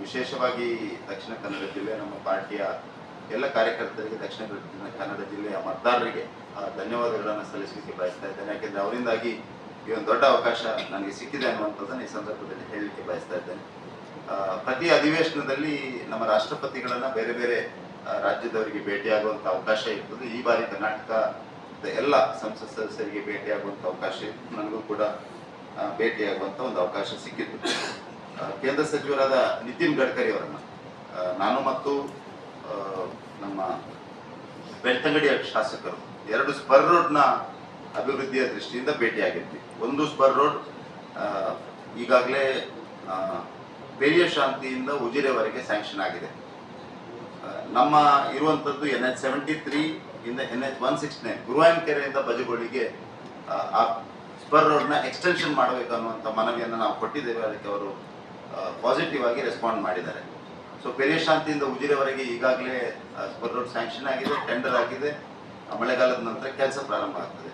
ವಿಶೇಷವಾಗಿ ದಕ್ಷಿಣ ಕನ್ನಡ ಜಿಲ್ಲೆ ನಮ್ಮ ಪಾರ್ಟಿಯ ಎಲ್ಲ ಕಾರ್ಯಕರ್ತರಿಗೆ ದಕ್ಷಿಣ ಕನ್ನಡ ಜಿಲ್ಲೆಯ ಮತದಾರರಿಗೆ ಧನ್ಯವಾದಗಳನ್ನು ಸಲ್ಲಿಸಲಿಕ್ಕೆ ಬಯಸ್ತಾ ಇದ್ದೇನೆ. ಯಾಕೆಂದರೆ ಅವರಿಂದಾಗಿ ಈ ಒಂದು ದೊಡ್ಡ ಅವಕಾಶ ನನಗೆ ಸಿಕ್ಕಿದೆ ಅನ್ನುವಂಥದ್ದನ್ನು ಈ ಸಂದರ್ಭದಲ್ಲಿ ಹೇಳಲಿಕ್ಕೆ ಬಯಸ್ತಾ ಇದ್ದೇನೆ. ಪ್ರತಿ ಅಧಿವೇಶನದಲ್ಲಿ ನಮ್ಮ ರಾಷ್ಟ್ರಪತಿಗಳನ್ನು ಬೇರೆ ಬೇರೆ ರಾಜ್ಯದವರಿಗೆ ಭೇಟಿಯಾಗುವಂಥ ಅವಕಾಶ ಇರ್ತದೆ. ಈ ಬಾರಿ ಕರ್ನಾಟಕದ ಎಲ್ಲ ಸಂಸತ್ ಸದಸ್ಯರಿಗೆ ಭೇಟಿಯಾಗುವಂಥ ಅವಕಾಶ ಇತ್ತು ನನಗೂ ಕೂಡ ಆ, ಭೇಟಿಯಾಗುವಂತ ಒಂದು ಅವಕಾಶ ಸಿಕ್ಕಿತ್ತು. ಕೇಂದ್ರ ಸಚಿವರಾದ ನಿತಿನ್ ಗಡ್ಕರಿ ಅವರನ್ನ. ನಾನು ಮತ್ತು ನಮ್ಮ ಬೆಳ್ತಂಗಡಿಯ ಶಾಸಕರು ಎರಡು ಸ್ಪರ್ ರೋಡ್ನ ಅಭಿವೃದ್ಧಿಯ ದೃಷ್ಟಿಯಿಂದ ಭೇಟಿಯಾಗಿದ್ವಿ. ಒಂದು ಸ್ಪರ್ ರೋಡ್ ಈಗಾಗಲೇ ಪೆರಿಯ ಶಾಂತಿಯಿಂದ ಉಜಿರೆವರೆಗೆ ಸ್ಯಾಂಕ್ಷನ್ ಆಗಿದೆ. ನಮ್ಮ ಇರುವಂಥದ್ದು ಎನ್ ಎಚ್ ಸೆವೆಂಟಿ ತ್ರೀ ಇಂದ N H one six nine ಗುರುವಾಯನಕೆರೆಯಿಂದ ಬಜಗೋಳಿಗೆ ಆ, ಆ ಸ್ಪರ್ ರೋಡ್ನ ಎಕ್ಸ್ಟೆನ್ಷನ್ ಮಾಡಬೇಕು ಅನ್ನುವಂಥ ಮನವಿಯನ್ನು ನಾವು ಕೊಟ್ಟಿದ್ದೇವೆ. ಅದಕ್ಕೆ ಅವರು ಪಾಸಿಟಿವ್ ಆಗಿ ರೆಸ್ಪಾಂಡ್ ಮಾಡಿದ್ದಾರೆ. ಸೊ ಪೆರಿಯ ಶಾಂತಿಯಿಂದ ಉಜಿರೆವರೆಗೆ ಈಗಾಗಲೇ ಸ್ಪರ್ ರೋಡ್ ಸ್ಯಾಂಕ್ಷನ್ ಆಗಿದೆ ಟೆಂಡರ್ ಆಗಿದೆ. ಮಳೆಗಾಲದ ನಂತರ ಕೆಲಸ ಪ್ರಾರಂಭ ಆಗ್ತದೆ.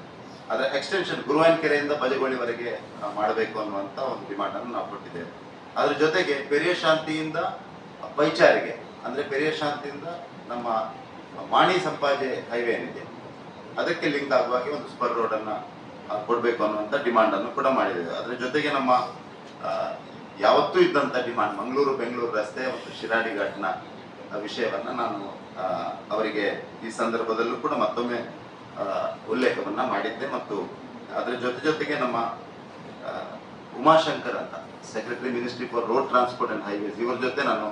ಅದರ ಎಕ್ಸ್ಟೆನ್ಷನ್ ಗುರುವಾಯನಕೆರೆಯಿಂದ ಬಜಗೋಳಿವರೆಗೆ ಆ, ಮಾಡಬೇಕು ಅನ್ನುವಂಥ ಒಂದು ಡಿಮಾಂಡ್ ಅನ್ನು ನಾವು ಕೊಟ್ಟಿದ್ದೇವೆ. ಅದರ ಜೊತೆಗೆ ಪೆರಿಯ ಶಾಂತಿಯಿಂದ ಪೈಚಾರಿಗೆ ಅಂದರೆ ಪೆರಿಯ ಶಾಂತಿಯಿಂದ ನಮ್ಮ ಮಾಣಿ ಸಂಪಾಜೆ ಹೈವೇ ಏನಿದೆ ಅದಕ್ಕೆ ಲಿಂಕ್ ಆಗುವ ಹಾಗೆ ಒಂದು ಸ್ಪರ್ ರೋಡ್ ಅನ್ನ ಆ, ಕೊಡ್ಬೇಕು ಅನ್ನುವಂಥ ಡಿಮಾಂಡ್ ಅನ್ನು ಕೂಡ ಮಾಡಿದ್ದೇವೆ. ಅದರ ಜೊತೆಗೆ ನಮ್ಮ ಯಾವತ್ತೂ ಇದ್ದಂಥ ಡಿಮಾಂಡ್ ಮಂಗಳೂರು, ಬೆಂಗಳೂರು ರಸ್ತೆ ಮತ್ತು ಶಿರಾಡಿ ಘಾಟ್ನ ವಿಷಯವನ್ನು ನಾನು ಅವರಿಗೆ ಈ ಸಂದರ್ಭದಲ್ಲೂ ಕೂಡ ಮತ್ತೊಮ್ಮೆ ಉಲ್ಲೇಖವನ್ನು ಮಾಡಿದ್ದೆ ಮತ್ತು ಅದರ ಜೊತೆ ಜೊತೆಗೆ ನಮ್ಮ ಉಮಾಶಂಕರ್ ಅಂತ secretary ministry for road transport and highways ಇವರ ಜೊತೆ ನಾನು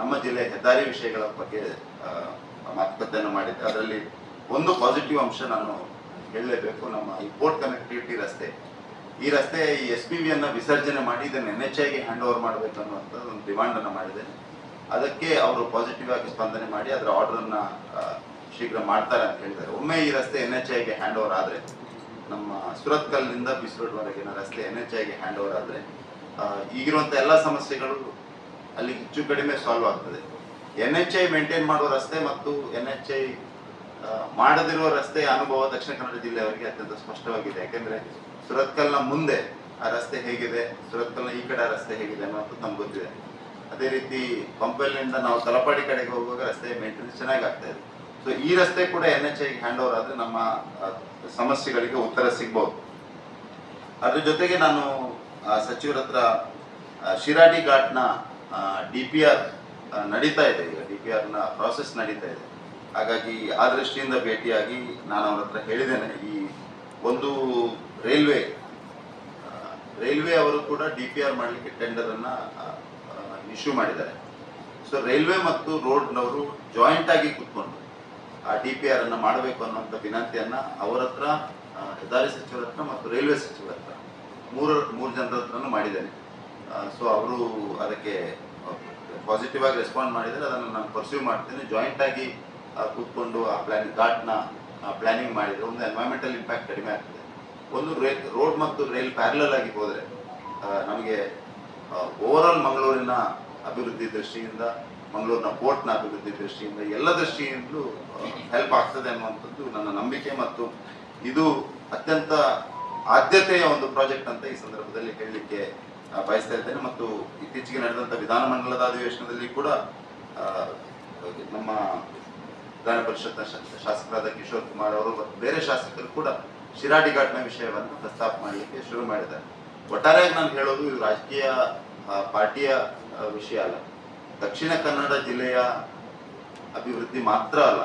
ನಮ್ಮ ಜಿಲ್ಲೆಯ ಹೆದ್ದಾರಿ ವಿಷಯಗಳ ಬಗ್ಗೆ ಮಾತುಕತೆಯನ್ನು ಮಾಡಿದ್ದೆ. ಅದರಲ್ಲಿ ಒಂದು ಪಾಸಿಟಿವ್ ಅಂಶ ನಾನು ಹೇಳಲೇಬೇಕು. ನಮ್ಮ ಈ ಪೋರ್ಟ್ ಕನೆಕ್ಟಿವಿಟಿ ರಸ್ತೆ. ಈ ರಸ್ತೆ ಈ ಎಸ್ ಪಿ ವಿ ಅನ್ನ ವಿಸರ್ಜನೆ ಮಾಡಿ ಇದನ್ನು ಎನ್ ಎಚ್ ಐಗೆ ಹ್ಯಾಂಡ್ ಓವರ್ ಮಾಡಬೇಕು ಅನ್ನುವಂಥ ಒಂದು ಡಿಮಾಂಡ್ ಅನ್ನು ಮಾಡಿದೆ. ಅದಕ್ಕೆ ಅವರು ಪಾಸಿಟಿವ್ ಆಗಿ ಸ್ಪಂದನೆ ಮಾಡಿ ಅದರ ಆರ್ಡರ್ ಅನ್ನ ಶೀಘ್ರ ಮಾಡ್ತಾರೆ ಅಂತ ಹೇಳಿದ್ದಾರೆ. ಒಮ್ಮೆ ಈ ರಸ್ತೆ ಎನ್ ಎಚ್ ಐಗೆ ಹ್ಯಾಂಡ್ ಓವರ್ ಆದರೆ, ನಮ್ಮ ಸುರತ್ಕಲ್ನಿಂದ ಬಿಸ್ರೋಡ್ವರೆಗಿನ ರಸ್ತೆ ಎನ್ ಎಚ್ ಐಗೆ ಹ್ಯಾಂಡ್ ಓವರ್ ಆದರೆ ಈಗಿರುವಂಥ ಎಲ್ಲ ಸಮಸ್ಯೆಗಳು ಅಲ್ಲಿ ಹೆಚ್ಚು ಕಡಿಮೆ ಸಾಲ್ವ್ ಆಗ್ತದೆ. ಎನ್ ಎಚ್ ಐ ಮೇಂಟೈನ್ ಮಾಡುವ ರಸ್ತೆ ಮತ್ತು ಎನ್ ಎಚ್ ಐ ಮಾಡದಿರುವ ರಸ್ತೆಯ ಅನುಭವ ದಕ್ಷಿಣ ಕನ್ನಡ ಜಿಲ್ಲೆಯವರಿಗೆ ಅತ್ಯಂತ ಸ್ಪಷ್ಟವಾಗಿದೆ. ಯಾಕೆಂದ್ರೆ ಸುರತ್ಕಲ್ನ ಮುಂದೆ ಆ ರಸ್ತೆ ಹೇಗಿದೆ, ಸುರತ್ಕಲ್ನ ಈ ಕಡೆ ರಸ್ತೆ ಹೇಗಿದೆ ಅನ್ನೋದು ನಮ್ಗೆ ಗೊತ್ತಿದೆ. ಅದೇ ರೀತಿ ಪಂಪಲ್ನಿಂದ ನಾವು ತಲಪಾಡಿ ಕಡೆಗೆ ಹೋಗುವಾಗ ರಸ್ತೆ ಮೇಂಟೆನೆನ್ಸ್ ಚೆನ್ನಾಗಿ ಆಗ್ತಾ ಇದೆ. ಸೊ ಈ ರಸ್ತೆ ಕೂಡ ಎನ್ ಎಚ್ ಐಗೆ ಹ್ಯಾಂಡ್ ಓವರ್ ಆದ್ರೆ ನಮ್ಮ ಸಮಸ್ಯೆಗಳಿಗೆ ಉತ್ತರ ಸಿಗ್ಬೋದು. ಅದ್ರ ಜೊತೆಗೆ ನಾನು ಸಚಿವರ ಹತ್ರ ಶಿರಾಡಿ ಘಾಟ್ನ ಡಿ ಪಿ ಆರ್ ನಡೀತಾ ಇದೆ ಈಗ. ಡಿ ಪಿ ಆರ್ನ ಪ್ರಾಸೆಸ್ ನಡೀತಾ ಇದೆ. ಹಾಗಾಗಿ ಆ ದೃಷ್ಟಿಯಿಂದ ಭೇಟಿಯಾಗಿ ನಾನು ಅವ್ರ ಹತ್ರ ಹೇಳಿದ್ದೇನೆ. ಈ ಒಂದು ರೈಲ್ವೆ ರೈಲ್ವೆ ಅವರು ಕೂಡ ಡಿ ಪಿ ಆರ್ ಮಾಡಲಿಕ್ಕೆ ಟೆಂಡರ್ ಅನ್ನ ಇಶ್ಯೂ ಮಾಡಿದ್ದಾರೆ. ಸೊ ರೈಲ್ವೆ ಮತ್ತು ರೋಡ್ನವರು ಜಾಯಿಂಟ್ ಆಗಿ ಕೂತ್ಕೊಂಡು ಆ ಡಿ ಪಿ ಆರ್ ಅನ್ನ ಮಾಡಬೇಕು ಅನ್ನುವಂಥ ವಿನಂತಿಯನ್ನ ಅವರ ಹತ್ರ ಹೆದ್ದಾರಿ ಸಚಿವರ ಹತ್ರ ಮತ್ತು ರೈಲ್ವೆ ಸಚಿವರ ಹತ್ರ ಮೂರು ಮೂರು ಜನರ ಹತ್ರನೂ ಮಾಡಿದ್ದೇನೆ. ಸೊ ಅವರು ಅದಕ್ಕೆ ಪಾಸಿಟಿವ್ ಆಗಿ ರೆಸ್ಪಾಂಡ್ ಮಾಡಿದರೆ ಅದನ್ನು ನಾನು ಪರ್ಸ್ಯೂ ಮಾಡ್ತೇನೆ. ಜಾಯಿಂಟ್ ಆಗಿ ಕೂತ್ಕೊಂಡು ಆ ಪ್ಲಾನ್ ಘಾಟ್ನ ಪ್ಲಾನಿಂಗ್ ಮಾಡಿದರೆ ಒಂದು ಎನ್ವೈರ್ಮೆಂಟಲ್ ಇಂಪ್ಯಾಕ್ಟ್ ಕಡಿಮೆ ಆಗ್ತದೆ. ಒಂದು ರೇಲ್ ರೋಡ್ ಮತ್ತು ರೈಲ್ ಪ್ಯಾರಲಲ್ ಆಗಿ ಹೋದರೆ ನಮಗೆ ಓವರಾಲ್ ಮಂಗಳೂರಿನ ಅಭಿವೃದ್ಧಿ ದೃಷ್ಟಿಯಿಂದ, ಮಂಗಳೂರಿನ ಪೋರ್ಟ್ನ ಅಭಿವೃದ್ಧಿ ದೃಷ್ಟಿಯಿಂದ ಎಲ್ಲ ದೃಷ್ಟಿಯಿಂದಲೂ ಹೆಲ್ಪ್ ಆಗ್ತದೆ ಅನ್ನುವಂಥದ್ದು ನನ್ನ ನಂಬಿಕೆ ಮತ್ತು ಇದು ಅತ್ಯಂತ ಆದ್ಯತೆಯ ಒಂದು ಪ್ರಾಜೆಕ್ಟ್ ಅಂತ ಈ ಸಂದರ್ಭದಲ್ಲಿ ಹೇಳಲಿಕ್ಕೆ ಬಯಸ್ತಾ ಇದ್ದೇನೆ. ಮತ್ತು ಇತ್ತೀಚೆಗೆ ನಡೆದಂಥ ವಿಧಾನಮಂಡಲದ ಅಧಿವೇಶನದಲ್ಲಿ ಕೂಡ ನಮ್ಮ ವಿಧಾನ ಪರಿಷತ್ನ ಶಾಸಕರಾದ ಕಿಶೋರ್ ಕುಮಾರ್ ಅವರು ಮತ್ತು ಬೇರೆ ಶಾಸಕರು ಕೂಡ ಶಿರಾಡಿ ಘಾಟ್ನ ವಿಷಯವನ್ನು ಪ್ರಸ್ತಾಪ ಮಾಡಲಿಕ್ಕೆ ಶುರು ಮಾಡಿದ್ದಾರೆ. ಒಟ್ಟಾರೆಯಾಗಿ ನಾನು ಹೇಳೋದು, ಇದು ರಾಜಕೀಯ ಪಾರ್ಟಿಯ ವಿಷಯ ಅಲ್ಲ. ದಕ್ಷಿಣ ಕನ್ನಡ ಜಿಲ್ಲೆಯ ಅಭಿವೃದ್ಧಿ ಮಾತ್ರ ಅಲ್ಲ.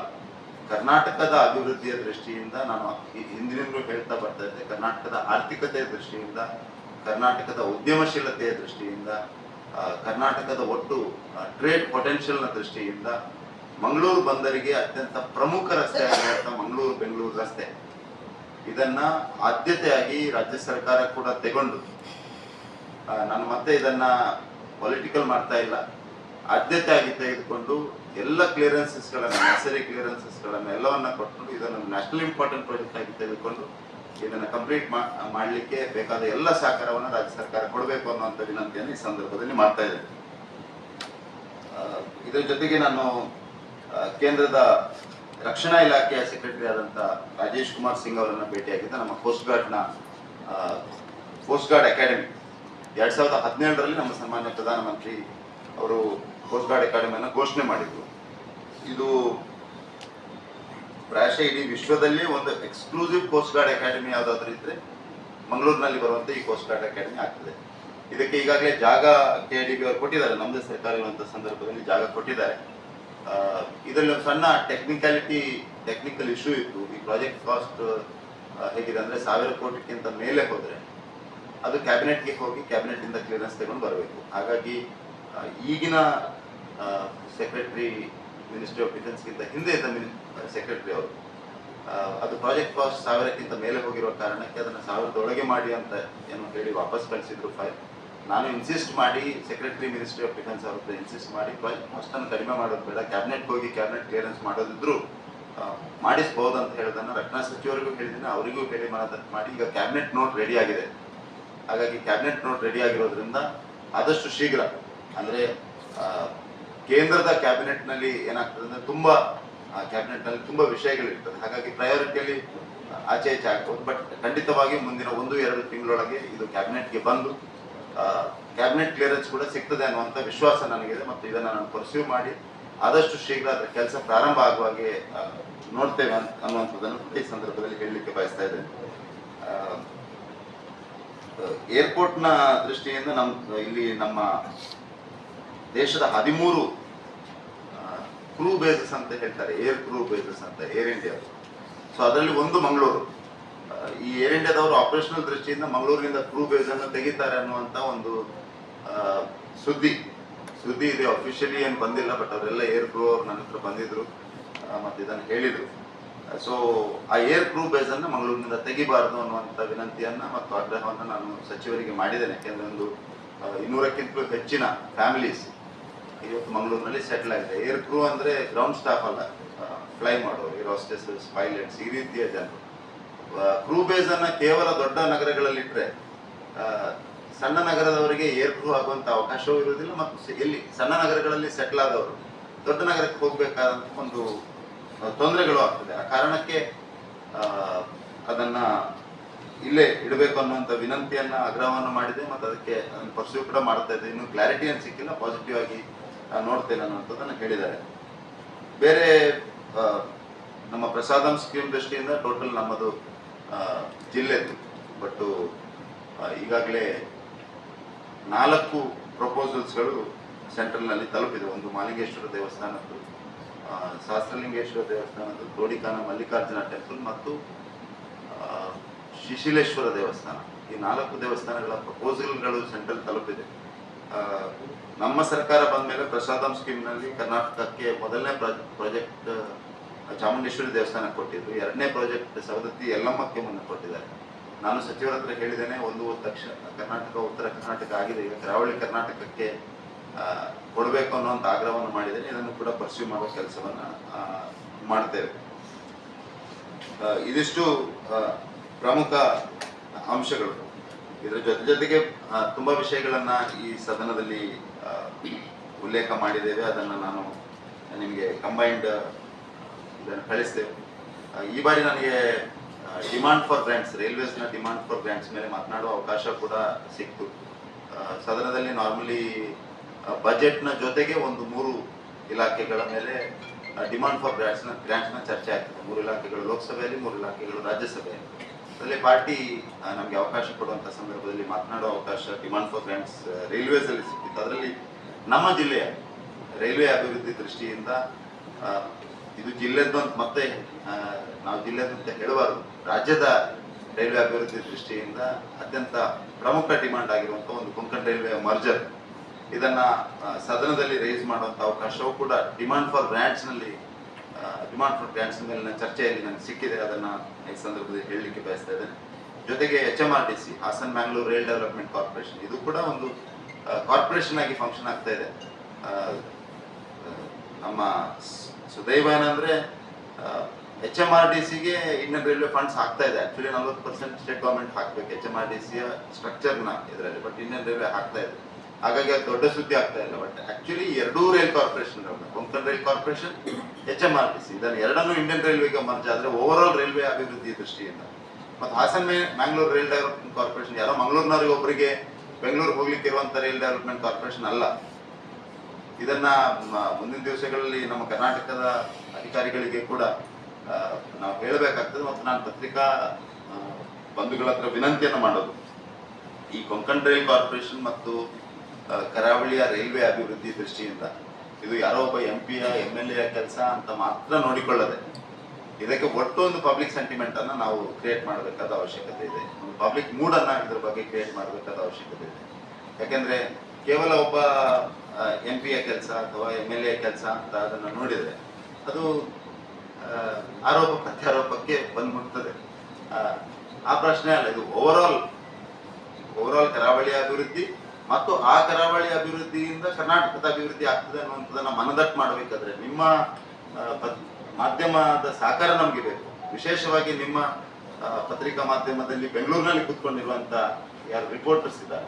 ಕರ್ನಾಟಕದ ಅಭಿವೃದ್ಧಿಯ ದೃಷ್ಟಿಯಿಂದ ನಾನು ಹಿಂದಿನಿಂದಲೂ ಹೇಳ್ತಾ ಬರ್ತಾ ಇದ್ದೆ, ಕರ್ನಾಟಕದ ಆರ್ಥಿಕತೆಯ ದೃಷ್ಟಿಯಿಂದ, ಕರ್ನಾಟಕದ ಉದ್ಯಮಶೀಲತೆಯ ದೃಷ್ಟಿಯಿಂದ ಕರ್ನಾಟಕದ ಒಟ್ಟು ಟ್ರೇಡ್ ಪೊಟೆನ್ಷಿಯಲ್ನ ದೃಷ್ಟಿಯಿಂದ ಮಂಗಳೂರು ಬಂದರಿಗೆ ಅತ್ಯಂತ ಪ್ರಮುಖ ರಸ್ತೆ ಆಗಿರುವಂಥ ಮಂಗಳೂರು, ಬೆಂಗಳೂರು ರಸ್ತೆ. ಇದನ್ನ ಆದ್ಯತೆಯಾಗಿ ರಾಜ್ಯ ಸರ್ಕಾರ ಕೂಡ ತಗೊಂಡು ನಾನು ಮತ್ತೆ ಇದನ್ನ ಪೊಲಿಟಿಕಲ್ ಮಾಡ್ತಾ ಇಲ್ಲ. ಆದ್ಯತೆಯಾಗಿ ತೆಗೆದುಕೊಂಡು ಎಲ್ಲ ಕ್ಲಿಯರೆನ್ಸಸ್ಗಳನ್ನು ನೆಸರಿ ಕ್ಲಿಯರೆನ್ಸಸ್ಗಳನ್ನು ಎಲ್ಲವನ್ನ ಕೊಟ್ಟು ಇದನ್ನು ನ್ಯಾಷನಲ್ ಇಂಪಾರ್ಟೆಂಟ್ ಪ್ರಾಜೆಕ್ಟ್ ಆಗಿ ತೆಗೆದುಕೊಂಡು ಇದನ್ನು ಕಂಪ್ಲೀಟ್ ಮಾಡಲಿಕ್ಕೆ ಬೇಕಾದ ಎಲ್ಲ ಸಹಕಾರವನ್ನು ರಾಜ್ಯ ಸರ್ಕಾರ ಕೊಡಬೇಕು ಅನ್ನುವಂಥ ವಿನಂತಿಯನ್ನು ಈ ಸಂದರ್ಭದಲ್ಲಿ ಮಾಡ್ತಾ ಇದ್ದೇನೆ. ಇದರ ಜೊತೆಗೆ ನಾನು ಕೇಂದ್ರದ ರಕ್ಷಣಾ ಇಲಾಖೆಯ ಸೆಕ್ರೆಟರಿ ಆದಂಥ ರಾಜೇಶ್ ಕುಮಾರ್ ಸಿಂಗ್ ಅವರನ್ನು ಭೇಟಿಯಾಗಿದ್ದ ನಮ್ಮ ಕೋಸ್ಟ್ ಗಾರ್ಡ್ನ ಕೋಸ್ಟ್ ಗಾರ್ಡ್ ಅಕಾಡೆಮಿ ಎರಡ್ ಸಾವಿರದ ಹದಿನೇಳರಲ್ಲಿ ನಮ್ಮ ಸನ್ಮಾನ್ಯ ಪ್ರಧಾನಮಂತ್ರಿ ಅವರು ಕೋಸ್ಟ್ ಗಾರ್ಡ್ ಅಕಾಡೆಮಿಯನ್ನು ಘೋಷಣೆ ಮಾಡಿದ್ರು. ಇದು ಪ್ರಾಯಶಃ ಇಡೀ ವಿಶ್ವದಲ್ಲಿ ಒಂದು ಎಕ್ಸ್ಕ್ಲೂಸಿವ್ ಕೋಸ್ಟ್ ಗಾರ್ಡ್ ಅಕಾಡೆಮಿ ಯಾವುದಾದ್ರೂ ಇದ್ರೆ ಮಂಗಳೂರಿನಲ್ಲಿ ಬರುವಂತ ಈ ಕೋಸ್ಟ್ ಗಾರ್ಡ್ ಅಕಾಡೆಮಿ ಆಗ್ತದೆ. ಇದಕ್ಕೆ ಈಗಾಗಲೇ ಜಾಗ ಕೆ ಡಿ ಬಿ ಅವರು ಕೊಟ್ಟಿದ್ದಾರೆ. ನಮ್ಮದೇ ಸರ್ಕಾರ ಇರುವಂಥ ಸಂದರ್ಭದಲ್ಲಿ ಜಾಗ ಕೊಟ್ಟಿದ್ದಾರೆ. ಇದರಲ್ಲಿ ಒಂದು ಸಣ್ಣ ಟೆಕ್ನಿಕಾಲಿಟಿ ಟೆಕ್ನಿಕಲ್ ಇಶ್ಯೂ ಇತ್ತು. ಈ ಪ್ರಾಜೆಕ್ಟ್ ಕಾಸ್ಟ್ ಹೇಗಿದೆ ಅಂದ್ರೆ ಸಾವಿರ ಕೋಟಿಗಿಂತ ಮೇಲೆ ಹೋದರೆ ಅದು ಕ್ಯಾಬಿನೆಟ್ಗೆ ಹೋಗಿ ಕ್ಯಾಬಿನೆಟ್ ಇಂದ ಕ್ಲಿಯರೆನ್ಸ್ ತಗೊಂಡು ಬರಬೇಕು. ಹಾಗಾಗಿ ಈಗಿನ ಸೆಕ್ರೆಟರಿ ಮಿನಿಸ್ಟ್ರಿ ಆಫ್ ಡಿಫೆನ್ಸ್ಗಿಂತ ಹಿಂದೆ ಇದ್ದ ಸೆಕ್ರೆಟರಿ ಅವರು ಅದು ಪ್ರಾಜೆಕ್ಟ್ ಕಾಸ್ಟ್ ಸಾವಿರಕ್ಕಿಂತ ಮೇಲೆ ಹೋಗಿರೋ ಕಾರಣಕ್ಕೆ ಅದನ್ನು ಸಾವಿರದೊಳಗೆ ಮಾಡಿ ಅಂತ ಏನು ಹೇಳಿ ವಾಪಸ್ ಕಳಿಸಿದ್ರು ಫೈಲ್ ನಾನು ಇನ್ಸಿಸ್ಟ್ ಮಾಡಿ ಸೆಕ್ರೆಟರಿ ಮಿನಿಸ್ಟ್ರಿ ಆಫ್ ಡಿಫೆನ್ಸ್ ಅವ್ರ ಇನ್ಸಿಸ್ಟ್ ಮಾಡಿ ಅಷ್ಟನ್ನು ಕಡಿಮೆ ಮಾಡೋದು ಬೇಡ. ಕ್ಯಾಬಿನೆಟ್ ಹೋಗಿ ಕ್ಯಾಬಿನೆಟ್ ಕ್ಲಿಯರೆನ್ಸ್ ಮಾಡೋದಿದ್ರು ಮಾಡಿಸ್ಬೋದು ಅಂತ ಹೇಳೋದನ್ನ ರಕ್ಷಣಾ ಸಚಿವರಿಗೂ ಹೇಳಿದ್ದೀನಿ, ಅವರಿಗೂ ಹೇಳಿ ಮಾಡ- ಈಗ ಕ್ಯಾಬಿನೆಟ್ ನೋಟ್ ರೆಡಿ ಆಗಿದೆ. ಹಾಗಾಗಿ ಕ್ಯಾಬಿನೆಟ್ ನೋಟ್ ರೆಡಿ ಆಗಿರೋದ್ರಿಂದ ಆದಷ್ಟು ಶೀಘ್ರ, ಅಂದ್ರೆ ಕೇಂದ್ರದ ಕ್ಯಾಬಿನೆಟ್ನಲ್ಲಿ ಏನಾಗ್ತದೆ ಅಂದರೆ ತುಂಬಾ ಕ್ಯಾಬಿನೆಟ್ನಲ್ಲಿ ತುಂಬಾ ವಿಷಯಗಳಿರ್ತದೆ. ಹಾಗಾಗಿ ಪ್ರಯಾರಿಟಿಯಲ್ಲಿ ಆಚೆ ಈಚೆ ಆಗ್ಬೋದು. ಬಟ್ ಖಂಡಿತವಾಗಿ ಮುಂದಿನ ಒಂದು, ಎರಡು ತಿಂಗಳೊಳಗೆ ಇದು ಕ್ಯಾಬಿನೆಟ್ಗೆ ಬಂದು ಕ್ಯಾಬಿನೆಟ್ ಕ್ಲಿಯರೆನ್ಸ್ ಕೂಡ ಸಿಗ್ತದೆ ಅನ್ನುವಂಥ ವಿಶ್ವಾಸ ನನಗಿದೆ ಮತ್ತು ಇದನ್ನು ನಾನು ಪರ್ಸ್ಯೂ ಮಾಡಿ ಆದಷ್ಟು ಶೀಘ್ರ ಅದರ ಕೆಲಸ ಪ್ರಾರಂಭ ಆಗುವ ಹಾಗೆ ನೋಡ್ತೇವೆ ಅಂತ ಅನ್ನುವಂಥದ್ದನ್ನು ಈ ಸಂದರ್ಭದಲ್ಲಿ ಹೇಳಲಿಕ್ಕೆ ಬಯಸ್ತಾ ಇದ್ದೇನೆ. ಏರ್ಪೋರ್ಟ್ನ ದೃಷ್ಟಿಯಿಂದ ನಮ್ಮ ಇಲ್ಲಿ ನಮ್ಮ ದೇಶದ ಹದಿಮೂರು ಕ್ರೂ ಬೇಸಸ್ ಅಂತ ಹೇಳ್ತಾರೆ ಏರ್ ಕ್ರೂ ಬೇಸಸ್ ಅಂತ ಏರ್ ಇಂಡಿಯಾ ಸೊ ಅದರಲ್ಲಿ ಒಂದು ಮಂಗಳೂರು. ಈ ಏರ್ ಇಂಡಿಯಾದವರು ಆಪರೇಷನಲ್ ದೃಷ್ಟಿಯಿಂದ ಮಂಗಳೂರಿನಿಂದ ಕ್ರೂ ಬೇಸ್ ಅನ್ನು ತೆಗಿತಾರೆ ಅನ್ನುವಂತ ಒಂದು ಸುದ್ದಿ. ಸುದ್ದಿ ಇದೆ. ಅಫಿಷಿಯಲಿ ಏನು ಬಂದಿಲ್ಲ ಬಟ್ ಅವರೆಲ್ಲ ಏರ್ ಕ್ರೂ ಅವ್ರು ನನ್ನ ಹತ್ರ ಬಂದಿದ್ರು ಮತ್ತು ಇದನ್ನು ಹೇಳಿದರು. ಸೊ ಆ ಏರ್ ಕ್ರೂ ಬೇಸ್ ಅನ್ನು ಮಂಗಳೂರಿನಿಂದ ತೆಗಿಬಾರದು ಅನ್ನುವಂಥ ವಿನಂತಿಯನ್ನು ಮತ್ತು ಆಗ್ರಹವನ್ನು ನಾನು ಸಚಿವರಿಗೆ ಮಾಡಿದ್ದೇನೆ. ಯಾಕೆಂದರೆ ಒಂದು ಇನ್ನೂರಕ್ಕಿಂತಲೂ ಹೆಚ್ಚಿನ ಫ್ಯಾಮಿಲೀಸ್ ಇವತ್ತು ಮಂಗಳೂರಿನಲ್ಲಿ ಸೆಟ್ಲ್ ಆಗಿದೆ. ಏರ್ ಕ್ರೂ ಅಂದ್ರೆ ಗ್ರೌಂಡ್ ಸ್ಟಾಫ್ ಅಲ್ಲ ಫ್ಲೈ ಮಾಡೋರು ಏರ್ ಹಾಸ್ಟೆಸಸ್ ಪೈಲಟ್ಸ್ ಈ ರೀತಿಯ ಜನರು. ಕ್ರೂ ಬೇಸ್ ಅನ್ನ ಕೇವಲ ದೊಡ್ಡ ನಗರಗಳಲ್ಲಿ ಇಟ್ರೆ ಸಣ್ಣ ನಗರದವರಿಗೆ ಏರ್ ಕ್ರೂ ಆಗುವಂತ ಅವಕಾಶವೂ ಇರುವುದಿಲ್ಲ ಮತ್ತು ಎಲ್ಲಿ ಸಣ್ಣ ನಗರಗಳಲ್ಲಿ ಸೆಟ್ಲ್ ಆದವರು ದೊಡ್ಡ ನಗರಕ್ಕೆ ಹೋಗ್ಬೇಕಾದಂತ ಒಂದು ತೊಂದರೆಗಳು ಆಗ್ತದೆ. ಆ ಕಾರಣಕ್ಕೆ ಅದನ್ನ ಇಲ್ಲೇ ಇಡಬೇಕು ಅನ್ನುವಂಥ ವಿನಂತಿಯನ್ನ ಆಗ್ರಹವನ್ನು ಮಾಡಿದೆ ಮತ್ತು ಅದಕ್ಕೆ ಪರ್ಸ್ಯೂ ಕೂಡ ಮಾಡ್ತಾ ಇದ್ದೆ. ಇನ್ನು ಕ್ಲಾರಿಟಿ ಏನು ಸಿಕ್ಕಿಲ್ಲ. ಪಾಸಿಟಿವ್ ಆಗಿ ನೋಡ್ತೇನೆ ಅನ್ನುವಂಥದ್ದನ್ನು ಹೇಳಿದ್ದಾರೆ. ಬೇರೆ ನಮ್ಮ ಪ್ರಸಾದಂ ಸ್ಕೀಮ್ ದೃಷ್ಟಿಯಿಂದ ಟೋಟಲ್ ನಮ್ಮದು ಆ, ಜಿಲ್ಲೆದು. ಬಟ್ಟು ಈಗಾಗಲೇ ನಾಲ್ಕು ಪ್ರಪೋಸಲ್ಸ್ಗಳು ಸೆಂಟ್ರಲ್ನಲ್ಲಿ ತಲುಪಿದೆ. ಒಂದು ಮಾಲಿಂಗೇಶ್ವರ ದೇವಸ್ಥಾನದ್ದು ಸಹಸ್ರಲಿಂಗೇಶ್ವರ ದೇವಸ್ಥಾನದ್ದು ತೋಡಿಕಾನ ಮಲ್ಲಿಕಾರ್ಜುನ ಟೆಂಪಲ್ ಮತ್ತು ಶಿಶಿಲೇಶ್ವರ ದೇವಸ್ಥಾನ. ಈ ನಾಲ್ಕು ದೇವಸ್ಥಾನಗಳ ಪ್ರಪೋಸಲ್ಗಳು ಸೆಂಟ್ರಲ್ ತಲುಪಿದೆ. ನಮ್ಮ ಸರ್ಕಾರ ಬಂದ ಮೇಲೆ ಪ್ರಸಾದಂ ಸ್ಕೀಮ್ನಲ್ಲಿ ಕರ್ನಾಟಕಕ್ಕೆ ಮೊದಲನೇ ಪ್ರಾಜೆಕ್ಟ್ ಚಾಮುಂಡೇಶ್ವರಿ ದೇವಸ್ಥಾನ ಕೊಟ್ಟಿದ್ರು ಎರಡನೇ ಪ್ರಾಜೆಕ್ಟ್ ಸವದತ್ತಿ ಯಲ್ಲಮ್ಮಕ್ಕೆ ಕೆಮ್ಮನ್ನು ಕೊಟ್ಟಿದ್ದಾರೆ. ನಾನು ಸಚಿವರ ಹತ್ರ ಹೇಳಿದ್ದೇನೆ, ಒಂದು ತಕ್ಷಣ ಕರ್ನಾಟಕ, ಉತ್ತರ ಕರ್ನಾಟಕ ಆಗಿದೆ, ಈಗ ಕರಾವಳಿ ಕರ್ನಾಟಕಕ್ಕೆ ಕೊಡಬೇಕು ಅನ್ನುವಂಥ ಆಗ್ರಹವನ್ನು ಮಾಡಿದ್ದೇನೆ. ಇದನ್ನು ಕೂಡ ಪರ್ಸ್ಯೂ ಮಾಡುವ ಕೆಲಸವನ್ನ ಮಾಡ್ತೇವೆ. ಇದಿಷ್ಟು ಪ್ರಮುಖ ಅಂಶಗಳು. ಇದರ ಜೊತೆ ಜೊತೆಗೆ ತುಂಬಾ ವಿಷಯಗಳನ್ನ ಈ ಸದನದಲ್ಲಿ ಉಲ್ಲೇಖ ಮಾಡಿದ್ದೇವೆ. ಅದನ್ನು ನಾನು ನಿಮಗೆ ಕಂಬೈನ್ಡ್ ಇದನ್ನು ಕಳಿಸ್ತೇವೆ ಈ ಬಾರಿ ನನಗೆ ಡಿಮಾಂಡ್ ಫಾರ್ ಗ್ರ್ಯಾಂಟ್ಸ್ ರೈಲ್ವೇಸ್ನ ಡಿಮಾಂಡ್ ಫಾರ್ ಗ್ರ್ಯಾಂಟ್ಸ್ ಮೇಲೆ ಮಾತನಾಡುವ ಅವಕಾಶ ಕೂಡ ಸಿಕ್ತು. ಸದನದಲ್ಲಿ ನಾರ್ಮಲಿ ಬಜೆಟ್ನ ಜೊತೆಗೆ ಒಂದು ಮೂರು ಇಲಾಖೆಗಳ ಮೇಲೆ ಡಿಮಾಂಡ್ ಫಾರ್ ಗ್ರ್ಯಾಂಟ್ಸ್ನ ಗ್ರ್ಯಾಂಟ್ಸ್ನ ಚರ್ಚೆ ಆಗ್ತದೆ. ಮೂರು ಇಲಾಖೆಗಳು ಲೋಕಸಭೆಯಲ್ಲಿ, ಮೂರು ಇಲಾಖೆಗಳು ರಾಜ್ಯಸಭೆಯಲ್ಲಿ. ಅದರಲ್ಲಿ ಪಾರ್ಟಿ ನಮಗೆ ಅವಕಾಶ ಕೊಡುವಂಥ ಸಂದರ್ಭದಲ್ಲಿ ಮಾತನಾಡುವ ಅವಕಾಶ ಡಿಮಾಂಡ್ ಫಾರ್ ಗ್ರ್ಯಾಂಟ್ಸ್ ರೈಲ್ವೇಸಲ್ಲಿ ಸಿಕ್ಕಿತ್ತು. ಅದರಲ್ಲಿ ನಮ್ಮ ಜಿಲ್ಲೆಯ ರೈಲ್ವೆ ಅಭಿವೃದ್ಧಿ ದೃಷ್ಟಿಯಿಂದ ಇದು ಜಿಲ್ಲೆದ್ದು ಮತ್ತೆ ನಾವು ಜಿಲ್ಲೆದ್ದು ಅಂತ ಹೇಳಬಾರದು. ರಾಜ್ಯದ ರೈಲ್ವೆ ಅಭಿವೃದ್ಧಿ ದೃಷ್ಟಿಯಿಂದ ಅತ್ಯಂತ ಪ್ರಮುಖ ಡಿಮಾಂಡ್ ಆಗಿರುವಂಥ ಒಂದು ಕೊಂಕಣ್ ರೈಲ್ವೆ ಮರ್ಜರ್. ಇದನ್ನ ಸದನದಲ್ಲಿ ರೈಸ್ ಮಾಡುವಂಥ ಅವಕಾಶವೂ ಕೂಡ ಡಿಮಾಂಡ್ ಫಾರ್ ಗ್ರಾಂಟ್ಸ್ನಲ್ಲಿ ಡಿಮಾಂಡ್ ಫಾರ್ ಗ್ರಾಂಟ್ಸ್ ಮೇಲಿನ ಚರ್ಚೆಯಲ್ಲಿ ನನಗೆ ಸಿಕ್ಕಿದೆ. ಅದನ್ನ ಈ ಸಂದರ್ಭದಲ್ಲಿ ಹೇಳಲಿಕ್ಕೆ ಬಯಸ್ತಾ ಇದ್ದೇನೆ. ಜೊತೆಗೆ H M R T C Hassan Mangalore rail development corporation, ಇದು ಕೂಡ ಒಂದು ಕಾರ್ಪೊರೇಷನ್ ಆಗಿ ಫಂಕ್ಷನ್ ಆಗ್ತಾ ಇದೆ. ನಮ್ಮ ಸುದೈವ ಏನಂದ್ರೆ ಎಚ್ ಎಂ ಆರ್ ಡಿ ಸಿಗೆ ಇಂಡಿಯನ್ ರೈಲ್ವೆ ಫಂಡ್ಸ್ ಹಾಕ್ತಾ ಇದೆ. ಆಕ್ಚುಲಿ ನಲ್ವತ್ತು ಪರ್ಸೆಂಟ್ ಸ್ಟೇಟ್ ಗೌರ್ಮೆಂಟ್ ಹಾಕ್ಬೇಕು ಎಚ್ ಎಂ ಆರ್ ಡಿ ಸಿಯ ಸ್ಟ್ರಕ್ಚರ್ನ ಇದರಲ್ಲಿ ಬಟ್ ಇಂಡಿಯನ್ ರೈಲ್ವೆ ಹಾಕ್ತಾ ಇದೆ. ಹಾಗಾಗಿ ಅದು ದೊಡ್ಡ ಸುದ್ದಿ ಆಗ್ತಾ ಇಲ್ಲ ಬಟ್ ಆಕ್ಚುಲಿ ಎರಡೂ rail corporation Konkan rail corporation H M R D C ಇದನ್ನು ಎರಡನ್ನೂ ಇಂಡಿಯನ್ ರೈಲ್ವೆಗೆ ಮರ್ಜ್ ಆದರೆ ಓವರ್ ಆಲ್ ರೈಲ್ವೆ ಅಭಿವೃದ್ಧಿ ದೃಷ್ಟಿಯಿಂದ. ಮತ್ತು Hassan Mangalore rail development corporation ಯಾರೋ ಮಂಗಳೂರಿನವ್ರಿಗೆ ಒಬ್ಬರಿಗೆ ಬೆಂಗಳೂರು ಹೋಗ್ಲಿಕ್ಕೆ ಇರುವಂತ ರೈಲ್ ಡೆವಲಪ್ಮೆಂಟ್ ಕಾರ್ಪೊರೇಷನ್ ಅಲ್ಲ. ಇದನ್ನ ಮುಂದಿನ ದಿವಸಗಳಲ್ಲಿ ನಮ್ಮ ಕರ್ನಾಟಕದ ಅಧಿಕಾರಿಗಳಿಗೆ ಕೂಡ ನಾವು ಹೇಳಬೇಕಾಗ್ತದೆ ಮತ್ತು ನಾನು ಪತ್ರಿಕಾ ಬಂಧುಗಳ ಹತ್ರ ವಿನಂತಿಯನ್ನು ಮಾಡೋದು. ಈ ಕೊಂಕಣ್ ರೈಲ್ ಕಾರ್ಪೊರೇಷನ್ ಮತ್ತು ಕರಾವಳಿಯ ರೈಲ್ವೆ ಅಭಿವೃದ್ಧಿ ದೃಷ್ಟಿಯಿಂದ ಇದು ಯಾರೋ ಒಬ್ಬ ಎಂ ಪಿಯ ಎಂ ಎಲ್ ಎ ಕೆಲಸ ಅಂತ ಮಾತ್ರ ನೋಡಿಕೊಳ್ಳದೆ, ಇದಕ್ಕೆ ಒಟ್ಟು ಒಂದು ಪಬ್ಲಿಕ್ ಸೆಂಟಿಮೆಂಟ್ ಅನ್ನ ನಾವು ಕ್ರಿಯೇಟ್ ಮಾಡಬೇಕಾದ ಅವಶ್ಯಕತೆ ಇದೆ. ಒಂದು ಪಬ್ಲಿಕ್ ಮೂಡ್ ಅನ್ನ ಇದ್ರ ಬಗ್ಗೆ ಕ್ರಿಯೇಟ್ ಮಾಡಬೇಕಾದ ಅವಶ್ಯಕತೆ ಇದೆ. ಯಾಕೆಂದ್ರೆ ಕೇವಲ ಒಬ್ಬ ಎಂ ಪಿಯ ಕೆಲಸ ಅಥವಾ ಎಂ ಎಲ್ ಎ ಕೆಲಸ ಅಂತ ಅದನ್ನು ನೋಡಿದರೆ ಅದು ಆರೋಪ ಪ್ರತ್ಯಾರೋಪಕ್ಕೆ ಬಂದ್ಬಿಡ್ತದೆ. ಆ, ಪ್ರಶ್ನೆ ಅಲ್ಲ ಇದು ಓವರ್ ಆಲ್ ಓವರ್ ಆಲ್ ಕರಾವಳಿ ಅಭಿವೃದ್ಧಿ ಮತ್ತು ಆ ಕರಾವಳಿ ಅಭಿವೃದ್ಧಿಯಿಂದ ಕರ್ನಾಟಕದ ಅಭಿವೃದ್ಧಿ ಆಗ್ತದೆ ಅನ್ನುವಂಥದ್ದನ್ನ ಮನದಟ್ಟು ಮಾಡಬೇಕಾದ್ರೆ ನಿಮ್ಮ ಮಾಧ್ಯಮದ ಸಹಕಾರ ನಮಗೆ ಬೇಕು ವಿಶೇಷವಾಗಿ ನಿಮ್ಮ ಪತ್ರಿಕಾ ಮಾಧ್ಯಮದಲ್ಲಿ ಬೆಂಗಳೂರಿನಲ್ಲಿ ಕೂತ್ಕೊಂಡಿರುವಂತ ಯಾರು ರಿಪೋರ್ಟರ್ಸ್ ಇದ್ದಾರೆ.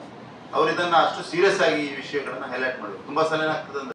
ಅವರು ಇದನ್ನ ಅಷ್ಟು ಸೀರಿಯಸ್ ಆಗಿ ಈ ವಿಷಯಗಳನ್ನ ಹೈಲೈಟ್ ಮಾಡಬೇಕು ತುಂಬಾ ಸಲ ಏನಾಗ್ತದೆ